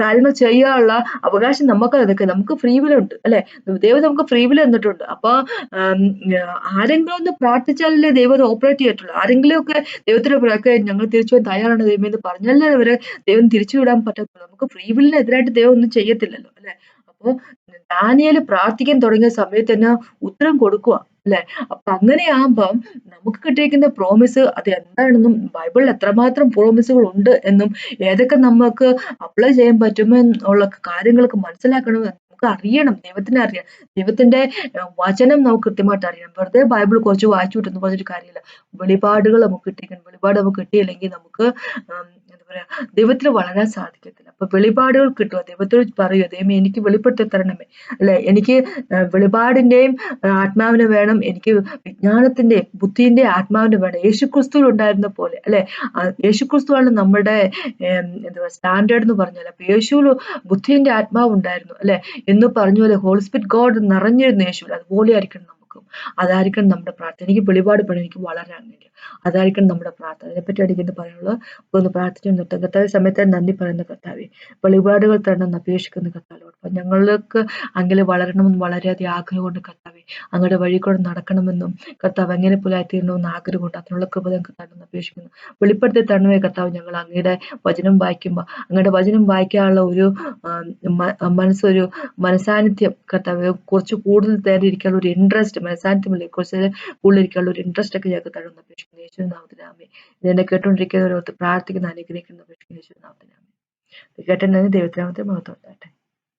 കാര്യങ്ങൾ ചെയ്യാനുള്ള അവകാശം നമുക്ക് അതൊക്കെ നമുക്ക് ഫ്രീ ഉണ്ട് അല്ലെ? ദൈവം നമുക്ക് ഫ്രീ വിൽ തന്നിട്ടുണ്ട്. അപ്പൊ ആരെങ്കിലും ഒന്ന് പ്രാർത്ഥിച്ചാലല്ലേ ദൈവം ഓപ്പറേറ്റ് ചെയ്യത്തുള്ളൂ. ആരെങ്കിലും ഒക്കെ ദൈവത്തിന്റെ ദൈവത്തിന് ഞങ്ങൾ തിരിച്ചു പോകാൻ തയ്യാറാണ് ദൈവം എന്ന് പറഞ്ഞാലേ അവരെ ദൈവം തിരിച്ചു വിടാൻ പറ്റത്തുള്ളൂ. നമുക്ക് ഫ്രീ വില്ലിനെതിരായിട്ട് ദൈവം ഒന്നും ചെയ്യത്തില്ലല്ലോ അല്ലെ? അപ്പൊ ദാനിയേൽ പ്രാർത്ഥിക്കാൻ തുടങ്ങിയ സമയത്ത് തന്നെ ഉത്തരം കൊടുക്കുക അല്ലെ? അപ്പൊ അങ്ങനെയാകുമ്പം നമുക്ക് കിട്ടിയിരിക്കുന്ന പ്രോമിസ് അത് എന്താണെന്നും ബൈബിളിൽ എത്രമാത്രം പ്രോമിസുകൾ ഉണ്ട് എന്നും ഏതൊക്കെ നമുക്ക് അപ്ലൈ ചെയ്യാൻ പറ്റുമെന്നുള്ള കാര്യങ്ങളൊക്കെ മനസ്സിലാക്കണം നമുക്ക് അറിയണം ദൈവത്തിനെ അറിയാം. ദൈവത്തിന്റെ വചനം നമുക്ക് കൃത്യമായിട്ട് അറിയണം. വെറുതെ ബൈബിൾ കുറച്ച് വായിച്ചു വിട്ടെന്ന് പറഞ്ഞൊരു കാര്യമില്ല. വെളിപാടുകൾ നമുക്ക് കിട്ടിയിരിക്കണം. വെളിപാട് നമുക്ക് കിട്ടിയില്ലെങ്കിൽ നമുക്ക് പറയാ ദൈവത്തിൽ വളരാൻ സാധിക്കത്തില്ല. അപ്പൊ വെളിപാടുകൾ കിട്ടുക ദൈവത്തോട് പറയുക ദൈവം എനിക്ക് വെളിപ്പെടുത്തി തരണമേ. അല്ലെ? എനിക്ക് വെളിപാടിന്റെയും ആത്മാവിന് വേണം. എനിക്ക് വിജ്ഞാനത്തിന്റെ ബുദ്ധിന്റെ ആത്മാവിന് വേണം. യേശുക്രിസ്തുവിൽ ഉണ്ടായിരുന്ന പോലെ അല്ലെ? യേശുക്രിസ്തുവാണ് നമ്മുടെ എന്താ സ്റ്റാൻഡേർഡ് എന്ന് പറഞ്ഞാൽ അപ്പൊ യേശുവിൽ ബുദ്ധിന്റെ ആത്മാവ് ഉണ്ടായിരുന്നു അല്ലെ? എന്ന് പറഞ്ഞ പോലെ ഹോൾസ്പിറ്റ് ഗോഡ് നിറഞ്ഞിരുന്നു യേശുവിൽ അതുപോലെ ആയിരിക്കണം നമുക്കും അതായിരിക്കണം നമ്മുടെ പ്രാർത്ഥന. എനിക്ക് വെളിപാട് പണി എനിക്ക് വളരാൻ വേണ്ടി അതായിരിക്കണം നമ്മുടെ പ്രാർത്ഥന. അതിനെപ്പറ്റി അടിക്കുന്നത് പറയാനുള്ളത്? ഒന്ന് പ്രാർത്ഥിച്ചു നിർത്തും. കർത്താവ് സമയത്ത് നന്ദി പറയുന്ന കർത്താവെ. വെളിപാടുകൾ തരണം അപേക്ഷിക്കുന്ന കർത്താവോട് അപ്പൊ ഞങ്ങൾക്ക് അങ്ങനെ വളരണമെന്ന് വളരെയധികം ആഗ്രഹമുണ്ട് കർത്താവെ. അങ്ങയുടെ വഴി കൂടെ നടക്കണമെന്നും കർത്താവ് എങ്ങനെ പുലായിത്തീരണമെന്ന് ആഗ്രഹമുണ്ട്. അതിനുള്ള കൃപ ഞങ്ങൾക്ക് അപേക്ഷിക്കുന്നു. വെളിപ്പെടുത്തി തരണമേ കർത്താവ് ഞങ്ങൾ അങ്ങയുടെ വചനം വായിക്കുമ്പോൾ. അങ്ങയുടെ വചനം വായിക്കാനുള്ള ഒരു മനസ്സൊരു മനസാന്നിധ്യം കർത്താവ് കുറച്ച് കൂടുതൽ തേടിയിരിക്കാനുള്ള ഒരു ഇൻട്രസ്റ്റ് മനസാന്നിധ്യമില്ല കുറച്ച് കൂടുതൽ ഇരിക്കാനുള്ള ഒരു ഇൻട്രസ്റ്റ് ഒക്കെ ഞങ്ങൾക്ക് തരുന്ന. അപേക്ഷിക്കുന്നു. യേശുനാമത്തിനാമേ ഇതെന്നെ കേട്ടുകൊണ്ടിരിക്കുന്നവരോർത്ത് പ്രാർത്ഥിക്കുന്ന അനുഗ്രഹിക്കുന്ന അപേക്ഷിക്കുന്ന. യേശുനാമത്തിനാമേ ദൈവത്തിനാമത്തെ മഹത്വം